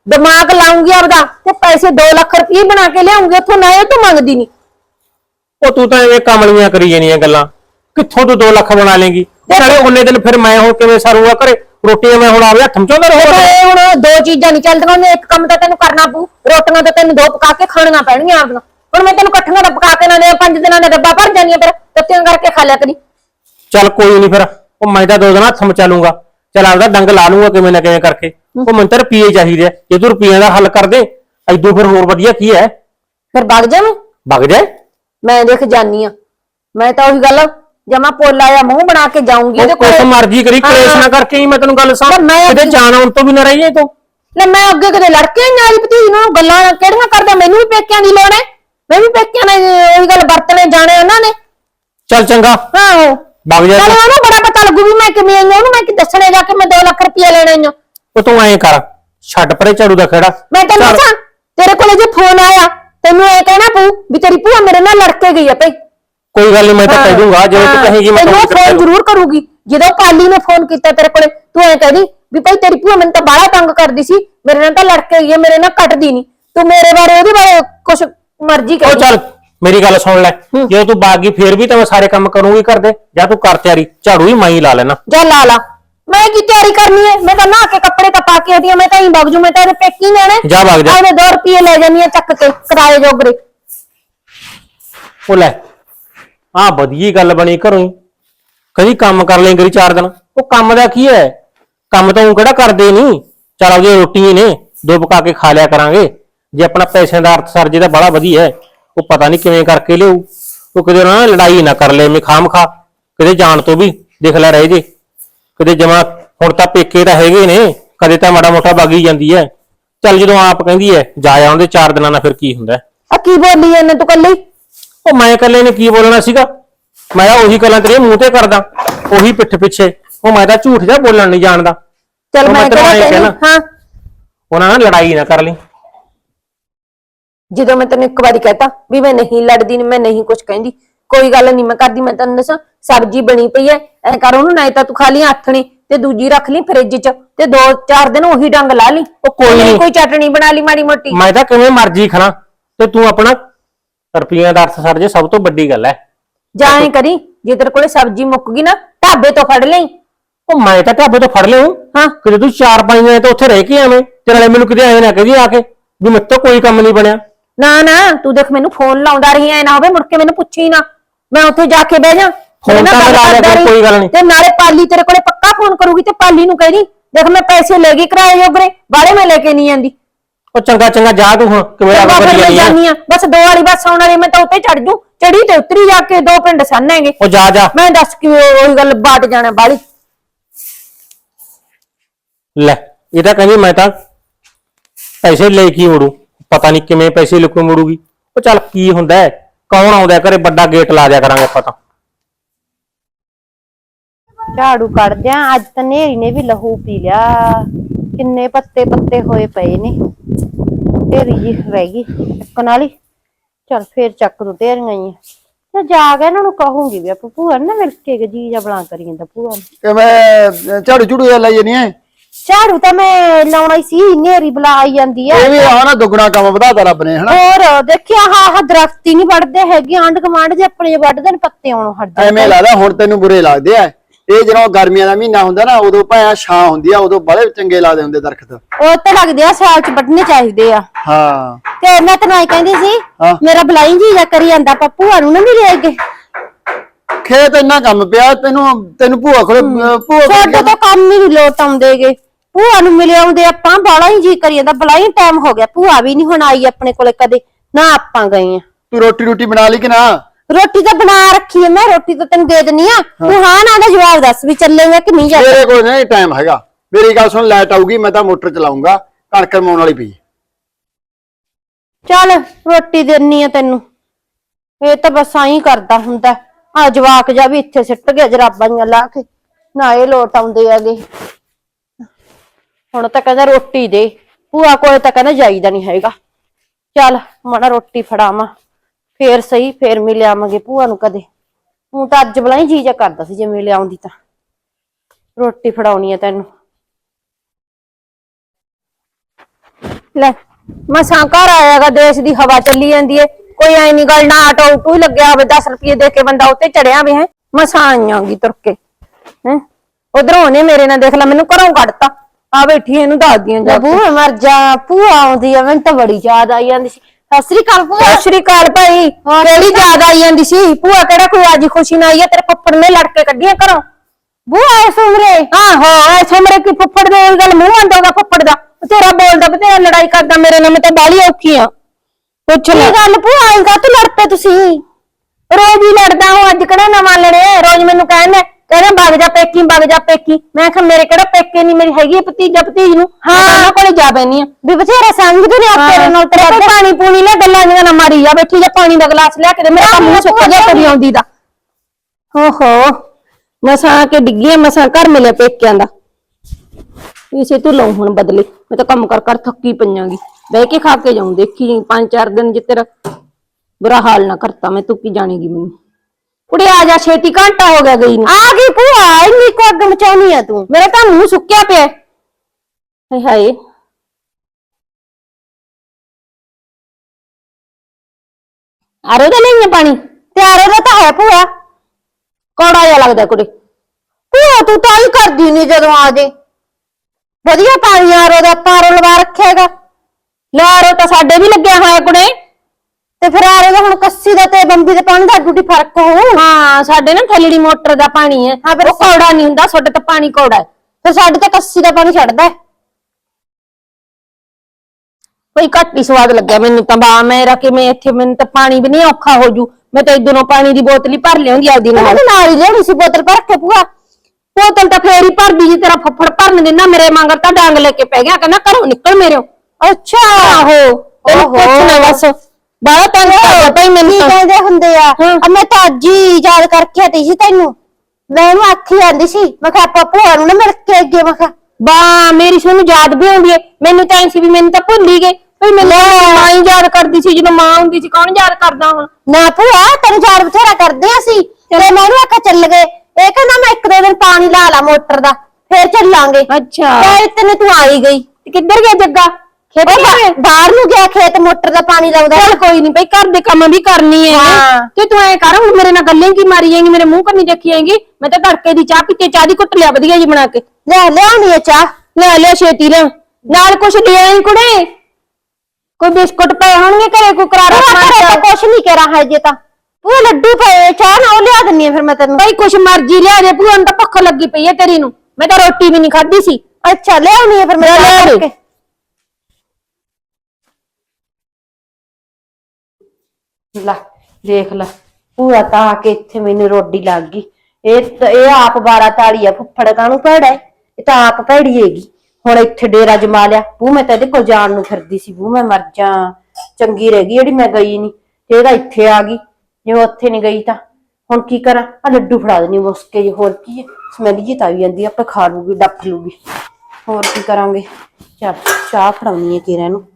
ਦਿਮਾਗ ਲਾਉਂਗੀ ਆਪਦਾ ਤੇ ਪੈਸੇ 2 ਲੱਖ ਰੁਪਏ ਬਣਾ ਕੇ ਲਿਆਉਂਗੀ ਉੱਥੋਂ ਨਾ ਇਹ ਤੂੰ ਮੰਗਦੀ ਨਹੀਂ ਉਹ ਤੂੰ ਤਾਂ ਐਵੇਂ ਕਮਲੀਆਂ ਕਰੀ ਜਾਨੀਆਂ ਗੱਲਾਂ। ਕਿੱਥੋਂ ਤੂੰ 2 ਲੱਖ ਬਣਾ ਲੇਗੀ ਨਾਲੇ ਉਹਨੇ ਦਿਨ ਫਿਰ ਮੈਂ ਹੁਣ ਕਿਵੇਂ ਸਰੂਗਾ ਘਰੇ? ਰੋਟੀਆਂ ਮੈਂ ਹੁਣ ਆਪਦੇ ਹੱਥ ਮਚਾਉਂਦਾ ਤੇ ਰਹੂਗਾ ਇਹ ਹੁਣ ਦੋ ਚੀਜ਼ਾਂ ਨਹੀਂ ਚੱਲਦੀਆਂ ਉਹਨੇ ਇੱਕ ਕੰਮ ਤਾਂ ਤੈਨੂੰ ਕਰਨਾ ਪਊ। ਰੋਟੀਆਂ ਤਾਂ ਤੈਨੂੰ ਦੋ ਪਕਾ ਕੇ ਖਾਣੀਆਂ ਪੈਣਗੀਆਂ ਆਪਦੀਆਂ। ਹੁਣ ਮੈਂ ਤੈਨੂੰ ਇਕੱਠੀਆਂ ਦਾ ਪਕਾ ਕੇ ਨਾ ਦੇ ਪੰਜ ਦਿਨਾਂ ਦਾ ਡੱਬਾ ਭਰ ਜਾਣੀਆਂ ਫਿਰ ਤੱਤੀਆਂ ਕਰਕੇ ਖਾ ਲਿਆ ਕਰੀ। ਚੱਲ ਕੋਈ ਨਹੀਂ ਫਿਰ ਉਹ ਮੈਂ ਤਾਂ ਦੋ ਦਿਨ ਹੱਥ ਮਚਾ ਲੂੰਗਾ। ਚੱਲ ਆਪਦਾ ਡੰਗ ਲਾ ਲੂੰਗਾ ਕਿਵੇਂ ਨਾ ਕਿਵੇਂ ਕਰਕੇ। ਉਹ ਮੈਨੂੰ ਤਾਂ ਰੁਪਈਏ ਚਾਹੀਦੇ ਆ। ਜੇ ਤੂੰ ਰੁਪਈਆਂ ਦਾ ਹੱਲ ਕਰ ਦੇ ਐਦੂ ਫਿਰ ਹੋਰ ਵਧੀਆ ਕੀ ਹੈ? ਫਿਰ ਵਗ ਜਾਵੇਂ ਵਗ ਜਾਏ ਮੈਂ ਦੇਖ ਜਾਨੀ ਆ ਮੈਂ ਤਾਂ ਉਹੀ ਗੱਲ ਜਮਾ ਪੋਲਾ ਜਾਂ ਮੂੰਹ ਬਣਾ ਕੇ ਜਾਊਂਗੀ ਉਹ ਕੋਈ ਮਰਜ਼ੀ ਕਰੀ ਕਲੇਸ਼ ਨਾ ਕਰਕੇ ਹੀ ਮੈਂ ਤੈਨੂੰ ਗੱਲ ਸਾਂ ਪਰ ਮੈਂ- ਕਿਤੇ ਜਾਣ ਆਉਣ ਤੋਂ ਵੀ ਨਾ ਰਹੀਏ ਤੂੰ। ਲੈ ਮੈਂ ਅੱਗੇ ਕਦੇ ਲੜ ਕੇ ਆਈ ਆਲੀ ਭਤੀਜ ਨੂੰ ਗੱਲਾਂ ਕਿਹੜੀਆਂ ਕਰਦਾ ਮੈਨੂੰ ਵੀ ਪੇਕਿਆਂ ਦੀ ਲੋੜ ਹੈ। ਮੈਂ ਵੀ ਪੇਕਿਆਂ ਨਾਲ ਉਹੀ ਗੱਲ ਵਰਤਣੇ ਜਾਣੇ ਉਹਨਾਂ ਨੇ। ਚੱਲ ਚੰਗਾ। ਆਹੋ। ਵਗ ਜਾ ਚਲ ਤੂੰ। ਉਹਨੂੰ ਬੜਾ ਲੱਗੂ ਵੀ ਮੈਂ ਕਿਵੇਂ ਆਈ ਉਹਨੂੰ ਮੈਂ ਕਿ ਦੱਸਣੇ ਜਾ ਕੇ ਮੈਂ 2 ਲੱਖ ਰੁਪਏ ਲੈਣੇ ਹਾਂ ਉਹ ਤੂੰ ਐਂ ਕਰ ਛੱਡ ਪਰੇ ਝਾੜੂ ਦਾ ਖੇੜਾ। ਮੈਂ ਤੈਨੂੰ ਚੱਲ। ਦੱਸਾਂ ਤੇਰੇ ਕੋਲੇ ਜੇ ਫੋਨ ਆਇਆ ਤੈਨੂੰ ਇਹ ਕਹਿਣਾ ਪਊ ਵੀ ਤੇਰੀ ਭੂਆ ਮੇਰੇ ਨਾਲ ਲੜ ਕੇ ਗਈ ਆ ਭਈ। ਕੋਈ ਗੱਲ ਨਹੀਂ ਮੈਂ ਤਾਂ ਕਹਿ ਦੂੰਗਾ ਜਿਵੇਂ ਤੂੰ ਹਾਂ, ਕਹੇਗੀ ਮੈਂ ਤੈਨੂੰ ਉਹ ਫੋਨ ਜ਼ਰੂਰ ਕਰੂਗੀ ਜਦੋਂ ਪਾਲੀ ਨੇ ਫੋਨ ਕੀਤਾ ਤੇਰੇ ਕੋਲੇ ਤੂੰ ਐ ਕਹਦੀ ਵੀ ਭਾਈ ਤੇਰੀ ਭੂਆ ਮੈਨੂੰ ਤਾਂ ਬਾਹਲਾ ਤੰਗ ਕਰਦੀ ਸੀ ਮੇਰੇ ਨਾਲ ਤਾਂ ਲੜ ਕੇ ਗਈ ਆ ਮੇਰੇ ਨਾਲ ਕੱਟਦੀ ਨਹੀਂ ਤੂੰ ਮੇਰੇ ਬਾਰੇ ਉਹਦੇ ਬਾਰੇ ਕੁਛ ਮਰਜ਼ੀ ਉਹ ਕਹੀ ਚੱਲ ਮੇਰੀ ਗੱਲ ਸੁਣ ਲੈ। ਜੇ ਤੂੰ ਬਾਗੀ ਫੇਰ ਵੀ ਤਾਂ ਮੈਂ ਸਾਰੇ ਕੰਮ ਕਰੂੰਗੀ ਘਰ ਦੇ। ਜਾਂ ਤੂੰ ਕਰ ਤਿਆਰੀ ਝਾੜੂ ਹੀ ਮਾਈ ਲਾ ਲੈਣਾ ਜਾ ਲਾ ਲਾ। ਮੈਂ ਕੀ ਤਿਆਰੀ ਕਰਨੀ ਹੈ? ਮੈਂ ਤਾਂ ਨਹਾ ਕੇ ਕੱਪੜੇ ਤਾਂ ਪਾ ਕੇ ਆਦੀ ਮੈਂ ਤਾਂ ਹੀ ਵਗ ਜੂ ਮੈਂ ਤਾਂ ਇਹਦੇ ਪੇਕੀ ਜਾਣੇ ਜਾ ਵਗ ਜਾ। ਆਹ 2 ਰੁਪਏ ਲੈ ਜਾਨੀ ਆ ਚੱਕ ਕੇ ਕਿਰਾਏ ਜੋਗਰੇ। ਉਹ ਲੈ ਆ ਵਧੀਆ ਗੱਲ ਬਣੀ ਘਰੋਂ ਹੀ। ਕਦੀ ਕੰਮ ਕਰ ਲੈ ਕਰੀ ਚਾਰ ਦਿਨ। ਉਹ ਕੰਮ ਦਾ ਕੀ ਹੈ? ਕੰਮ ਤਾਂ ਉਹ ਕਿਹੜਾ ਕਰਦੇ ਨਹੀਂ ਚਲ ਉਹਦੀ ਰੋਟੀ ਹੀ ਨੇ ਦੋ ਪਕਾ ਕੇ ਖਾ ਲਿਆ ਕਰਾਂਗੇ। ਜੇ ਆਪਣਾ ਪੈਸਿਆਂ ਦਾ ਅਰਥ ਸਰ ਜੇ ਤਾਂ ਬੜਾ ਵਧੀਆ ਹੈ। ਉਹ ਪਤਾ ਨਹੀਂ ਕਿਵੇਂ ਕਰਕੇ ਲਿਆਊ। ਉਹ ਕਿਤੇ ਨਾ ਲੜਾਈ ਨਾ ਕਰ ਲੈ ਮੈਂ ਖਾਮ ਖਾ। ਕਿਤੇ ਜਾਣ ਤੋਂ ਵੀ ਦੇਖ ਲੈ ਰਹੇ ਜੇ। ਕਿਤੇ ਜਮਾ ਹੁਣ ਤਾਂ ਪੇਕੇ ਤਾਂ ਹੈਗੇ ਨੇ ਕਦੇ ਤਾਂ ਮਾੜਾ ਮੋਟਾ ਹੀ ਜਾਂਦੀ ਹੈ ਚੱਲ ਜਦੋਂ ਆਪ ਕਹਿੰਦੀ ਹੈ ਜਾ ਆਉਂਦੇ ਚਾਰ ਦਿਨਾਂ ਨਾਲ ਫਿਰ ਕੀ ਹੁੰਦਾ? ਆ ਕੀ ਬੋਲੀ ਇਹਨੇ ਤੂੰ ਕੱਲੀ? ਉਹ ਮੈਂ ਇਕੱਲੇ ਨੇ ਕੀ ਬੋਲਣਾ ਸੀਗਾ? ਮੈਂ ਤਾਂ ਉਹੀ ਗੱਲਾਂ ਤੇਰੇ ਮੂੰਹ ਤੇ ਕਰਦਾ ਉਹੀ ਪਿੱਠ ਪਿੱਛੇ। ਉਹ ਮੈਂ ਤਾਂ ਝੂਠ ਜਿਹਾ ਬੋਲਣ ਨਹੀਂ ਜਾਣਦਾ। ਚੱਲ ਮੈਂ ਤੈਨੂੰ ਐਂ ਕਹਿਣਾ। ਹਾਂ? ਉਹਨਾਂ ਨਾਲ ਲੜਾਈ ਨਾ ਕਰ ਲਈ। ਜਦੋਂ ਮੈਂ ਤੈਨੂੰ ਇੱਕ ਵਾਰੀ ਕਹਤਾ ਵੀ ਮੈਂ ਨਹੀਂ ਲੜਦੀ ਨੀ ਮੈਂ ਨਹੀਂ ਕੁਝ ਕਹਿੰਦੀ ਕੋਈ ਗੱਲ ਨਹੀਂ ਮੈਂ ਕਰਦੀ ਮੈਂ ਤੈਨੂੰ ਦੱਸਾਂ ਸਬਜ਼ੀ ਬਣੀ ਪਈ ਐ ਐ ਕਰ ਉਹਨੂੰ ਨਹੀਂ ਤਾਂ ਤੂੰ ਖਾ ਲਈ ਆਥਣੀ ਤੇ ਦੂਜੀ ਰੱਖ ਲਈ ਫ੍ਰਿਜ 'ਚ ਤੇ ਦੋ ਚਾਰ ਦਿਨ ਉਹੀ ਡੰਗ ਲਾ ਲਈ ਉਹ ਕੋਈ ਨਹੀਂ। ਨੀ। ਕੋਈ ਚਟਣੀ ਬਣਾ ਲਈ ਮਾੜੀ ਮੋਟੀ। ਮੈਂ ਤਾਂ ਕਿਵੇਂ ਮਰਜ਼ੀ ਖਾਣਾ ਤੇ ਤੂੰ ਆਪਣਾ ਰੁਪਈਆਂ ਦਾ ਅਰਥ ਸਰ ਜੇ ਸਭ ਤੋਂ ਵੱਡੀ ਗੱਲ ਹੈ ਜਾਂ ਐਂ ਕਰੀ ਜੇ ਤੇਰੇ ਕੋਲੇ ਸਬਜ਼ੀ ਮੁੱਕ ਗਈ ਨਾ ਢਾਬੇ ਤੋਂ ਫੜ ਲਈ। ਉਹ ਮੈਂ ਤਾਂ ਢਾਬੇ ਤੋਂ ਫੜ ਲਿਆਉਂ ਹਾਂ। ਕਿਤੇ ਤੂੰ ਚਾਰ ਪੰਜ ਦਿਨ ਤਾਂ ਉੱਥੇ ਰਹਿ ਕੇ ਆਵੇਂ ਤੇ ਨਾਲੇ ਮੈਨੂੰ ਕਿਤੇ ਐਵੇਂ ਨਾ ਕਹਦੀ ਆ ਕੇ ਵੀ ਮੇਰੇ ਤੋਂ ਕੋਈ ਕੰਮ ਨਹੀਂ ਬਣਿਆ। ਨਾ ਨਾ ਤੂੰ ਦੇਖ ਮੈਨੂੰ ਫੋਨ ਲਾਉਂਦਾ ਰਹੀ ਐ ਨਾ ਹੋਵੇ ਮੁੜ ਕੇ ਮੈਨੂੰ ਪੁੱਛੀ ਨਾ। ਮੈਂ ਉੱਥੇ ਜਾ ਕੇ ਬਹਿ ਜਾ। ਫੋਨ ਤਾਂ ਲਾ ਲਿਆ ਕਰ, ਕੋਈ ਗੱਲ ਨੀ। ਤੇ ਨਾਲੇ ਪਾਲੀ ਤੇਰੇ ਕੋਲੇ ਪੱਕਾ ਫੋਨ ਕਰੂਗੀ ਤੇ ਪਾਲੀ ਨੂੰ ਕਹਿਦੀ ਦੇਖ ਮੈਂ ਪੈਸੇ ਲੈ ਗਈ ਕਿਰਾਏ ਜੋਗਰੇ ਬਾੜੇ ਮੈਂ ਲੈ ਕੇ ਨਹੀਂ ਆਂਦੀ। ਉਹ ਚੰਗਾ ਚੰਗਾ ਜਾ ਤੂੰ ਹੁਣ ਕਿਵੇਂ ਆ ਫਿਰ ਮੈਂ ਜਾਨੀ ਆ। ਬਸ ਦੋ ਵਾਲੀ ਬੱਸ ਆਉਣ ਵਾਲੀ ਮੈਂ ਤਾਂ ਉੱਤੇ ਚੜ ਜੂ। ਚੜੀ ਤੇ ਉਤਰੀ ਜਾ ਕੇ ਦੋ ਪਿੰਡ ਸੰਨੇਗੇ ਉਹ ਜਾ ਜਾ। ਮੈਂ ਦੱਸ ਕਿ ਉਹੀ ਗੱਲ ਬਾਟ ਜਾਣਾ ਬਾਲੀ। ਲੈ ਇਹ ਤਾਂ ਕਹਿੰਦੀ ਮੈਂ ਤਾਂ ਪੈਸੇ ਲੈ ਕੇ ਹੀ ਮੁੜੂ ਪਤਾ ਨਹੀਂ ਕਿਵੇਂ ਪੈਸੇ ਲੁਕੋ ਮੁੜੂਗੀ। ਉਹ ਚੱਲ ਕੀ ਹੁੰਦਾ ਹੈ? ਕੌਣ ਆਉਂਦਾ ਹੈ? ਘਰੇ ਵੱਡਾ ਗੇਟ ਲਾ ਦਿਆ ਕਰਾਂਗੇ ਆਪਾਂ ਤਾਂ। ਝਾੜੂ ਕੱਢਦੇ ਆ ਅੱਜ ਤਾਂ ਨੇਰੀ ਨੇ ਵੀ ਲਹੂ ਪੀ ਲਿਆ। ਕਿੰਨੇ ਪੱਤੇ ਪੱਤੇ ਹੋਏ ਪਏ ਨੇ। ਢੇਰੀ ਜੀ ਰਹਿ ਗਈ ਚੱਕਣ ਵਾਲੀ। ਚਲ ਫੇਰ ਚੱਕ ਦੋ ਢੇਰੀਆਂ ਹੀ ਤੇ ਜਾ ਕੇ ਇਹਨਾਂ ਨੂੰ ਕਹੂੰਗੀ ਵੀ ਆਪਾਂ ਭੂਆ ਨੂੰ ਨਾ ਮਿਲ ਕੇ ਜੀ ਜਾਂ ਬਣਾ ਕਰੀ ਜਾਂਦਾ ਭੂਆ ਨੂੰ। ਕਿ ਮੈਂ ਝਾੜੂ ਝੂੜੂ ਜਿਹਾ ਲਾਈ ਜਾਨੀ ਐ ਝਾੜੂ ਤਾਂ ਮੈਂ ਲਾਉਣਾ ਹੀ ਸੀ ਨੇਰੀ ਬੁਲਾ ਆਈ ਜਾਂਦੀ ਆ। ਇਹ ਵੀ ਆ ਨਾ ਦੁੱਗਣਾ ਕੰਮ ਵਧਾਤਾ ਰੱਬ ਨੇ ਹਨਾ? ਹੋਰ ਦੇਖਿਆ ਹਾਂ ਹਾਂ ਦਰਖਤ ਹੀ ਨਹੀਂ ਵੱਢਦੇ ਹੈਗੇ ਆਂਢ ਗੁਆਂਢ ਜੇ ਆਪਣੇ ਵੱਢਦੇ ਨੇ ਪੱਤੇ ਆਉਣੋਂ ਹਟ ਜਾਂਦੇ ਐਵੇਂ ਲੱਗਦਾ ਹੁਣ ਤੈਨੂੰ ਬੁਰੇ ਲੱਗਦੇ ਆ। ਇਹ ਜਦੋਂ ਗਰਮੀਆਂ ਦਾ ਮਹੀਨਾ ਹੁੰਦਾ ਨਾ ਉਦੋਂ ਭਾਇਆ ਛਾਂ ਹੁੰਦੀ ਆ ਉਦੋਂ ਬੜੇ ਚੰਗੇ ਲੱਗਦੇ ਹੁੰਦੇ ਦਰਖਤ। ਉਹ ਤਾਂ ਲੱਗਦੇ ਆ ਸਾਲ ਚ ਵੱਢਣੇ ਚਾਹੀਦੇ ਆ। ਹਾਂ। ਤੇ ਮੈਂ ਤੈਨੂੰ ਆਈ ਕਹਿੰਦੀ ਸੀ ਹਾਂ। ਮੇਰਾ ਬਲਾਈ ਜੀ ਜਾ ਕਰੀ ਜਾਂਦਾ ਆਪਾਂ ਭੂਆ ਨੂੰ ਨਾ ਮਿਲੇਗੇ ਖੇਤ ਇੰਨਾ ਕੰਮ ਪਿਆ ਤੈਨੂੰ ਤੈਨੂੰ ਭੂਆ ਕੋਲ ਭੂਆ ਕੋਲ ਸਾਡੇ ਤਾਂ ਕੰਮ ਹੀ ਨਹੀਂ ਲੋਟ ਆਉਂਦੇਗੇ ਭੂਆ ਨੂੰ ਮਿਲੇ ਆਉਂਦੇ ਆਪਾਂ ਬਾਲਾ ਹੀ ਜੀ ਕਰੀ ਜਾਂਦਾ ਬਲਾਈ ਟਾਈਮ ਹੋ ਗਿਆ ਭੂਆ ਵੀ ਨਹੀਂ ਹੁਣ ਆਈ ਆਪਣੇ ਕੋਲੇ ਕਦੇ ਨਾ ਆਪਾਂ ਗਏ ਆ। ਤੂੰ ਰੋਟੀ ਰੋਟੀ ਬਣਾ ਲਈ ਕਿ ਨਾ? ਰੋਟੀ ਤਾਂ ਬਣਾ ਰੱਖੀ ਐ ਮੈਂ ਰੋਟੀ ਤਾਂ ਤੈਨੂੰ ਦੇ ਦਿੰਨੀ ਆ। ਤੂੰ ਹਾਂ ਨਾ ਦਾ ਜਵਾਬ ਦੱਸ ਵੀ ਚੱਲੇਗਾ ਕਿ ਨਹੀਂ ਜਾ ਮੇਰੇ ਕੋਲ ਨਹੀਂ ਟਾਈਮ ਹੈਗਾ। ਮੇਰੀ ਗੱਲ ਸੁਣ ਲਾਈਟ ਆਊਗੀ ਮੈਂ ਤਾਂ ਮੋਟਰ ਚਲਾਉਂਗਾ ਕਣਕ ਰਮਾਉਣ ਵਾਲੀ ਪਈ। ਚੱਲ ਰੋਟੀ ਦੇਣੀ ਆ ਤੈਨੂੰ। ਇਹ ਤਾਂ ਬਸ ਆਈ ਕਰਦਾ ਹੁੰਦਾ। ਆ ਜਵਾਕ ਜਾ ਵੀ ਇੱਥੇ ਸਿੱਟ ਗਿਆ ਜਰਾਬਾਂ ਲਾ ਕੇ। ਨਾ ਇਹ ਲੋਟ ਆਉਂਦੇ ਹੈਗੇ। ਹੁਣ ਤਾਂ ਕਹਿੰਦਾ ਰੋਟੀ ਦੇ, ਭੂਆ ਕੋਲੇ ਤਾਂ ਕਹਿੰਦਾ ਜਾਈਦਾ ਨਹੀਂ ਹੈਗਾ। ਚੱਲ ਮਾੜਾ ਰੋਟੀ ਫੜਾਵਾਂ, ਫੇਰ ਸਹੀ, ਫੇਰ ਮਿਲ ਆਵਾਂਗੇ ਭੂਆ ਨੂੰ ਕਦੇ। ਹੁਣ ਤਾਂ ਅੱਜ ਬਲਾਈ ਜੀ ਜਾ ਕਰਦਾ ਸੀ ਜੇ ਮਿਲ ਆਉਂਦੀ ਤਾਂ। ਰੋਟੀ ਫੜਾਉਣੀ ਆ ਤੈਨੂੰ। ਲੈ ਮਸਾਂ ਘਰ ਆਇਆਗਾ, ਦੇਸ਼ ਦੀ ਹਵਾ ਚੱਲੀ ਜਾਂਦੀ ਏ। ਕੋਈ ਐ ਨਹੀਂ ਗੱਲ, ਨਾ ਆਟੋ ਉਟੂ ਹੀ ਲੱਗਿਆ ਹੋਵੇ 10 ਰੁਪਏ ਦੇ ਕੇ ਬੰਦਾ ਉੱਤੇ ਚੜਿਆ ਵੀ ਹੈ। ਮਸਾਂ ਆਈਆਂਗੀ ਤੁਰ ਕੇ, ਹੈ। ਉਧਰੋਂ ਨੇ ਮੇਰੇ ਨਾਲ ਦੇਖ ਲੈ, ਮੈਨੂੰ ਘਰੋਂ ਕੱਢਤਾ। ਆ ਬੈਠੀ ਇਹਨੂੰ ਦੱਸਦੀਆਂ ਜਾ ਬੂ ਮਰ ਜਾ ਭੂਆ ਆਉਂਦੀ ਆ ਮੈਨੂੰ ਤਾਂ ਬੜੀ ਯਾਦ ਆਈ ਜਾਂਦੀ ਸੀ। ਸਤਿ ਸ੍ਰੀ ਅਕਾਲ ਭੂਆ। ਸਤਿ ਸ਼੍ਰੀ ਅਕਾਲ ਭਾਈ ਕਿਹੜੀ ਯਾਦ ਆਈ ਜਾਂਦੀ ਸੀ? ਭੂਆ ਕਿਹੜਾ ਕੋਈ ਆਜੀ ਖੁਸ਼ੀ ਨਾ ਆਈ ਤੇਰੇ ਪੱਪੜ ਨੇ ਲੜ ਕੇ ਕੱਢੀਆਂ ਘਰੋਂ। ਭੂਆ ਐ ਸੁਮਰੇ? ਆਹੋ ਐਸੇ ਮਰੇ ਕੀ ਫੁੱਫੜ ਦੇ ਇਹ ਗੱਲ ਮੂੰਹ ਆਂਦਾ ਉਹਦਾ ਫੁੱਫੜ ਦਾ? ਤੇਰਾ ਬੋਲਦਾ ਬਤੇਰਾ ਲੜਾਈ ਕਰਦਾ ਮੇਰੇ ਨਾਲ ਮੈਂ ਤਾਂ ਬਾਲੀ ਔਖੀ ਆ। ਪੁੱਛ ਲੈ। ਕੀ ਗੱਲ ਭੂਆ ਆਏਗਾ ਤੂੰ ਲੜ ਪਏ ਤੁਸੀਂ? ਰੋਜ਼ ਹੀ ਲੜਦਾ ਹਾਂ ਅੱਜ ਕਿਹੜਾ ਨਵਾਂ ਲੜੇ ਰੋਜ਼ ਮੈਨੂੰ ਕਹਿੰਦਾ ਕਹਿੰਦਾ ਵਗ ਜਾ ਪੇਕੀ ਵਗ ਜਾ ਪੇਕੀ। ਮੈਂ ਕਿਹਾ ਮੇਰੇ ਕਿਹੜਾ ਪੇਕੇ ਨਹੀਂ ਮੇਰੀ ਹੈਗੀ ਆ ਭਤੀਜਾ ਭਤੀਜ ਨੂੰ। ਹਾਂ। ਉਹਨਾਂ ਕੋਲੇ ਜਾ ਬੈਨੀ ਆ। ਵੀ ਬਥੇਰਾ ਸਮਝਦੇ ਨੇ ਆ ਤੇਰੇ ਨਾਲ ਤੇਰੇ ਕੋਲ ਪਾਣੀ ਪੂਣੀ ਲੈ ਗੱਲਾਂ ਦੀਆਂ ਨਾ ਮਾਰੀ ਜਾ ਬੈਠੀ ਜਾ ਪਾਣੀ ਦਾ ਗਲਾਸ ਲਿਆ ਕੇ ਦੇ। ਮੇਰਾ ਤਾਂ ਮੂੰਹ ਸੁੱਕ ਗਿਆ ਕਦੀ ਆਉਂਦੀ ਦਾ। ਓਹੋ। ਮਸਾਂ ਕੇ ਡਿੱਗੀਆਂ ਮਸਾਂ ਘਰ ਮਿਲੇ ਪੇਕਿਆਂ ਦਾ। ਇਸੇ ਤੋਂ ਲਊ ਹੁਣ ਬਦਲੇ। ਮੈਂ ਤਾਂ ਕੰਮ ਕਰ ਕਰ ਥੱਕੀ ਪਈਆਂਗੀ। ਬਹਿ ਕੇ ਖਾ ਕੇ ਜਾਉਂ ਦੇਖੀ ਪੰਜ ਚਾਰ ਦਿਨ ਜੇ ਤੇਰਾ ਬੁਰਾ ਹਾਲ ਨਾ ਕਰਤਾ ਮੈਂ ਤੂੰ ਕੀ ਜਾਣੇਗੀ ਮੈਨੂੰ? ਕੁੜੇ ਆ ਜਾ ਛੇਤੀ ਘੰਟਾ ਹੋ ਗਿਆ ਗਈ ਨੂੰ। ਆ ਗਈ ਭੂਆ ਇੰਨੀ ਕੋ ਅੱਗ ਮਚਾਉਣੀ ਆ ਤੂੰ। ਮੇਰਾ ਤਾਂ ਮੂੰਹ ਸੁੱਕਿਆ ਪਿਆ। ਹੈ। ਹਾਏ ਹਾਏ। ਆਰੋ ਦਾ ਨਹੀਂ ਹੈ ਪਾਣੀ ਤਿਆਰੇ ਦਾ ਤਾਂ ਹੈ ਭੂਆ। ਕੌੜਾ ਜਿਹਾ ਲੱਗਦਾ ਕੁੜੇ। ਭੂਆ ਤੂੰ ਤਾਂ ਹੀ ਕਰਦੀ ਨਹੀਂ ਜਦੋਂ ਆ ਜੇ। ਵਧੀਆ ਪਾਣੀ ਆ ਰੋ ਦਾ ਤਾਰੋ ਲਵਾ ਰੱਖੇਗਾ ਲਾਰੋ ਤਾਂ ਸਾਡੇ ਵੀ ਲੱਗਿਆ ਹੋਇਆ ਕੁੜੇ। ਤੇ ਫਿਰ ਆ ਰੋ ਦਾ ਹੁਣ ਕੱਸੀ ਦਾ ਤੇ ਬੰਬੀ ਦੇ ਪਾਣੀ ਦਾ ਡੂਟੀ ਫ਼ਰਕ ਹੋਊ। ਹਾਂ ਸਾਡੇ ਨਾ ਥੱਲੜੀ ਮੋਟਰ ਦਾ ਪਾਣੀ ਹੈ। ਹਾਂ, ਫਿਰ ਉਹ ਕੌੜਾ ਨਹੀਂ ਹੁੰਦਾ ਸਾਡੇ ਤਾਂ ਪਾਣੀ ਕੌੜਾ ਹੈ। ਤੇ ਸਾਡੇ ਤਾਂ ਕੱਸੀ ਦਾ ਪਾਣੀ ਛੱਡਦਾ ਹੈ। ਕੋਈ ਘੱਟ ਹੀ ਸਵਾਦ ਲੱਗਿਆ ਮੈਨੂੰ ਤਾਂ ਬਾ ਮੇਰਾ ਕਿ ਮੈਂ ਇੱਥੇ ਮੈਨੂੰ ਤਾਂ ਪਾਣੀ ਵੀ ਨਹੀਂ ਔਖਾ ਹੋ ਜੂ। ਮੈਂ ਤਾਂ ਇਦੋਂ ਪਾਣੀ ਦੀ ਬੋਤਲ ਹੀ ਭਰ ਲਿਆਉਂਦੀ ਆਪਦੀ ਨਾਲ। ਨਾਲ ਹੀ ਲਿਆਉਣੀ ਸੀ ਬੋਤਲ ਭਰ ਕੇ ਭੂਆ। ਬੋਤਲ ਤਾਂ ਫੇਰ ਹੀ ਭਰਦੀ ਜੀ ਤੇਰਾ ਫੱਫੜ ਭਰਨ ਦਿੰਦਾ ਮੇਰੇ ਮੰਗਰ ਤਾਂ ਡਾਂਗ ਲੈ ਕੇ ਪੈ ਗਿਆ ਕਹਿੰਦਾ ਘਰੋਂ ਨਿਕਲ ਮੇਰੇ। ਅੱਛਾ। ਆਹੋ ਤੈਨੂੰ ਓਹੋ। ਪੁੱਛਣਾ ਬਸ। ਬਾਹਲਾ ਤੰਗ ਕਰਦਾ ਭਾਈ ਮੈਨੂੰ ਕੀ ਤਾਂ। ਕਹਿੰਦੇ ਹੁੰਦੇ ਆ? ਹਾਂ। ਆ ਮੈਂ ਤਾਂ ਅੱਜ ਹੀ ਯਾਦ ਕਰਕੇ ਹਟੀ ਸੀ ਤੈਨੂੰ। ਮੈਂ ਉਹਨੂੰ ਆਖੀ ਜਾਂਦੀ ਸੀ ਮੈਂ ਕਿਹਾ ਆਪਾਂ ਭੂਆ ਨੂੰ ਨਾ ਮਿਲ ਕੇ ਅੱਗੇ ਮੈਂ ਕਿਹਾ ਬਾ ਮੇਰੀ ਸਾਨੂੰ ਯਾਦ ਵੀ ਆਉਂਦੀ ਏ। ਮੈਨੂੰ ਤਾਂ ਐਂ ਸੀ ਵੀ ਮੈਨੂੰ ਤਾਂ ਭੁੱਲ ਹੀ ਗਏ। ਭਈ ਮੈਨੂੰ ਮਾਂ ਹੀ ਯਾਦ ਕਰਦੀ ਸੀ ਜਦੋਂ ਮਾਂ ਹੁੰਦੀ ਸੀ ਕੌਣ ਯਾਦ ਕਰਦਾ ਹੁਣ? ਨਾ ਭੂਆ ਤੈਨੂੰ ਯਾਦ ਬਥੇਰਾ ਕਰਦੇ ਆ ਸੀ ਤੇ ਮੈਂ ਉਹਨੂੰ ਆਖਿਆ ਚੱਲ ਗਏ। ਇਹ ਕਹਿੰਦਾ ਮੈਂ ਇੱਕ ਦੋ ਦਿਨ ਪਾਣੀ ਲਾ ਲਾ ਮੋਟਰ ਦਾ ਫੇਰ ਚੱਲਾਂਗੇ। ਅੱਛਾ। ਤੇ ਇਤਨੇ ਤੂੰ ਆਈ ਗਈ। ਤੇ ਕਿੱਧਰ ਗਿਆ ਜੱਗਾ? ਬਾਹਰ ਨੂੰ ਗਿਆ ਖੇਤ ਮੋਟਰ ਦਾ ਪਾਣੀ ਲਾਉਂਦਾ। ਚੱਲ ਕੋਈ ਨਹੀਂ ਭਈ ਘਰ ਦੇ ਕੰਮ ਵੀ ਕਰਨੀ ਏ ਹਾਂ। ਤੇ ਤੂੰ ਐ ਕਰ ਹੁਣ ਮੇਰੇ ਨਾਲ ਗੱਲਾਂ ਕੀ ਮਾਰੀ ਜਾਏਂਗੀ ਮੇਰੇ ਮੂੰਹ ਕੰਨੀ ਦੇਖੀ ਜਾਏਂਗੀ। ਮੈਂ ਤਾਂ ਤੜਕੇ ਦੀ ਚਾਹ ਪੀਤੇ ਚਾਹ ਦੀ ਘੁੱਟ ਲਿਆ ਵਧੀਆ ਜੀ ਬਣਾ ਕੇ। ਲੈ ਲਿਆਉਣੀ ਆ ਚਾਹ। ਲੈ ਲਿਆ ਛੇਤੀ ਲੈ ਨਾਲ ਕੁਛ ਲੈ ਆਈ ਕੁੜੇ? ਕੋਈ ਬਿਸਕੁਟ ਪਏ ਹੋਣਗੇ ਘਰੇ ਕੋਈ ਕਰਾਰਾ ਸਮਾਨ ਪਿਆ। ਕੁਛ ਨਹੀਂ ਕਰਾ ਹੈ ਜੇ ਤਾਂ। ਉਹ ਲੱਡੂ ਪਏ ਚਾਹ ਨਾ ਉਹ ਲਿਆ ਦਿੰਨੀ ਆ ਫਿਰ ਮੈਂ ਤੈਨੂੰ। ਭਾਈ ਕੁਛ ਮਰਜ਼ੀ ਲਿਆ ਦੇ ਭੂਆ ਨੂੰ ਤਾਂ ਭੁੱਖ ਲੱਗੀ ਪਈ ਹੈ ਤੇਰੀ ਨੂੰ। ਮੈਂ ਤਾਂ ਰੋਟੀ ਵੀ ਨਹੀਂ ਖਾਧੀ ਸੀ। ਅੱਛਾ ਲਿਆਉਣੀ ਆ ਫਿਰ ਮੈਂ ਲੈ ਚਾਹ ਲਿਆ ਦੇ। ਕਰਕੇ। ਲੈ ਦੇਖ ਲੈ। ਭੂਆ ਤਾਂ ਆ ਕੇ ਇੱਥੇ ਮੈਨੂੰ ਰੋਡੀ ਲੱਗ ਗਈ। ਇਹ ਤਾਂ- ਇਹ ਆਪ 12 ਤਾਲੀ ਆ ਫੁੱਫੜ ਕਾਹਨੂੰ ਭੈੜਾ ਏ ਇਹ ਤਾਂ ਆਪ ਭੈੜੀ ਹੈਗੀ। ਹੁਣ ਇੱਥੇ ਡੇਰਾ ਜਮਾ ਲਿਆ। ਬੂ ਮੈਂ ਤਾਂ ਇਹਦੇ ਕੋਲ ਜਾਣ ਨੂੰ ਫਿਰਦੀ ਸੀ। ਬੂ ਮੈਂ ਮਰ ਜਾ। ਚੰਗੀ ਰਹਿ ਗਈ ਜਿਹੜੀ ਮੈਂ ਗਈ ਨਹੀਂ ਤੇ ਇਹਦਾ ਇੱਥੇ ਆ ਗਈ। ਜੇ ਮੈਂ ਉੱਥੇ ਨਹੀਂ ਗਈ ਤਾਂ ਹੁਣ ਕੀ ਕਰਾਂ? ਆ ਲੱਡੂ ਫੜਾ ਦੇਣੀ ਮੁਸਕੇ ਜੀ ਹੋਰ ਕੀ ਹੈ? ਸਮੈਲ ਜੀ ਤਾਂ ਆਈ ਜਾਂਦੀ ਆ, ਆਪੇ ਖਾ ਲੂਗੀ ਡੱਫ ਲੂਗੀ। ਹੋਰ ਕੀ ਕਰਾਂਗੇ? ਚੱਲ ਚਾਹ ਫੜਾਉਣੀ ਹੈ ਕਿਰਨ ਨੂੰ।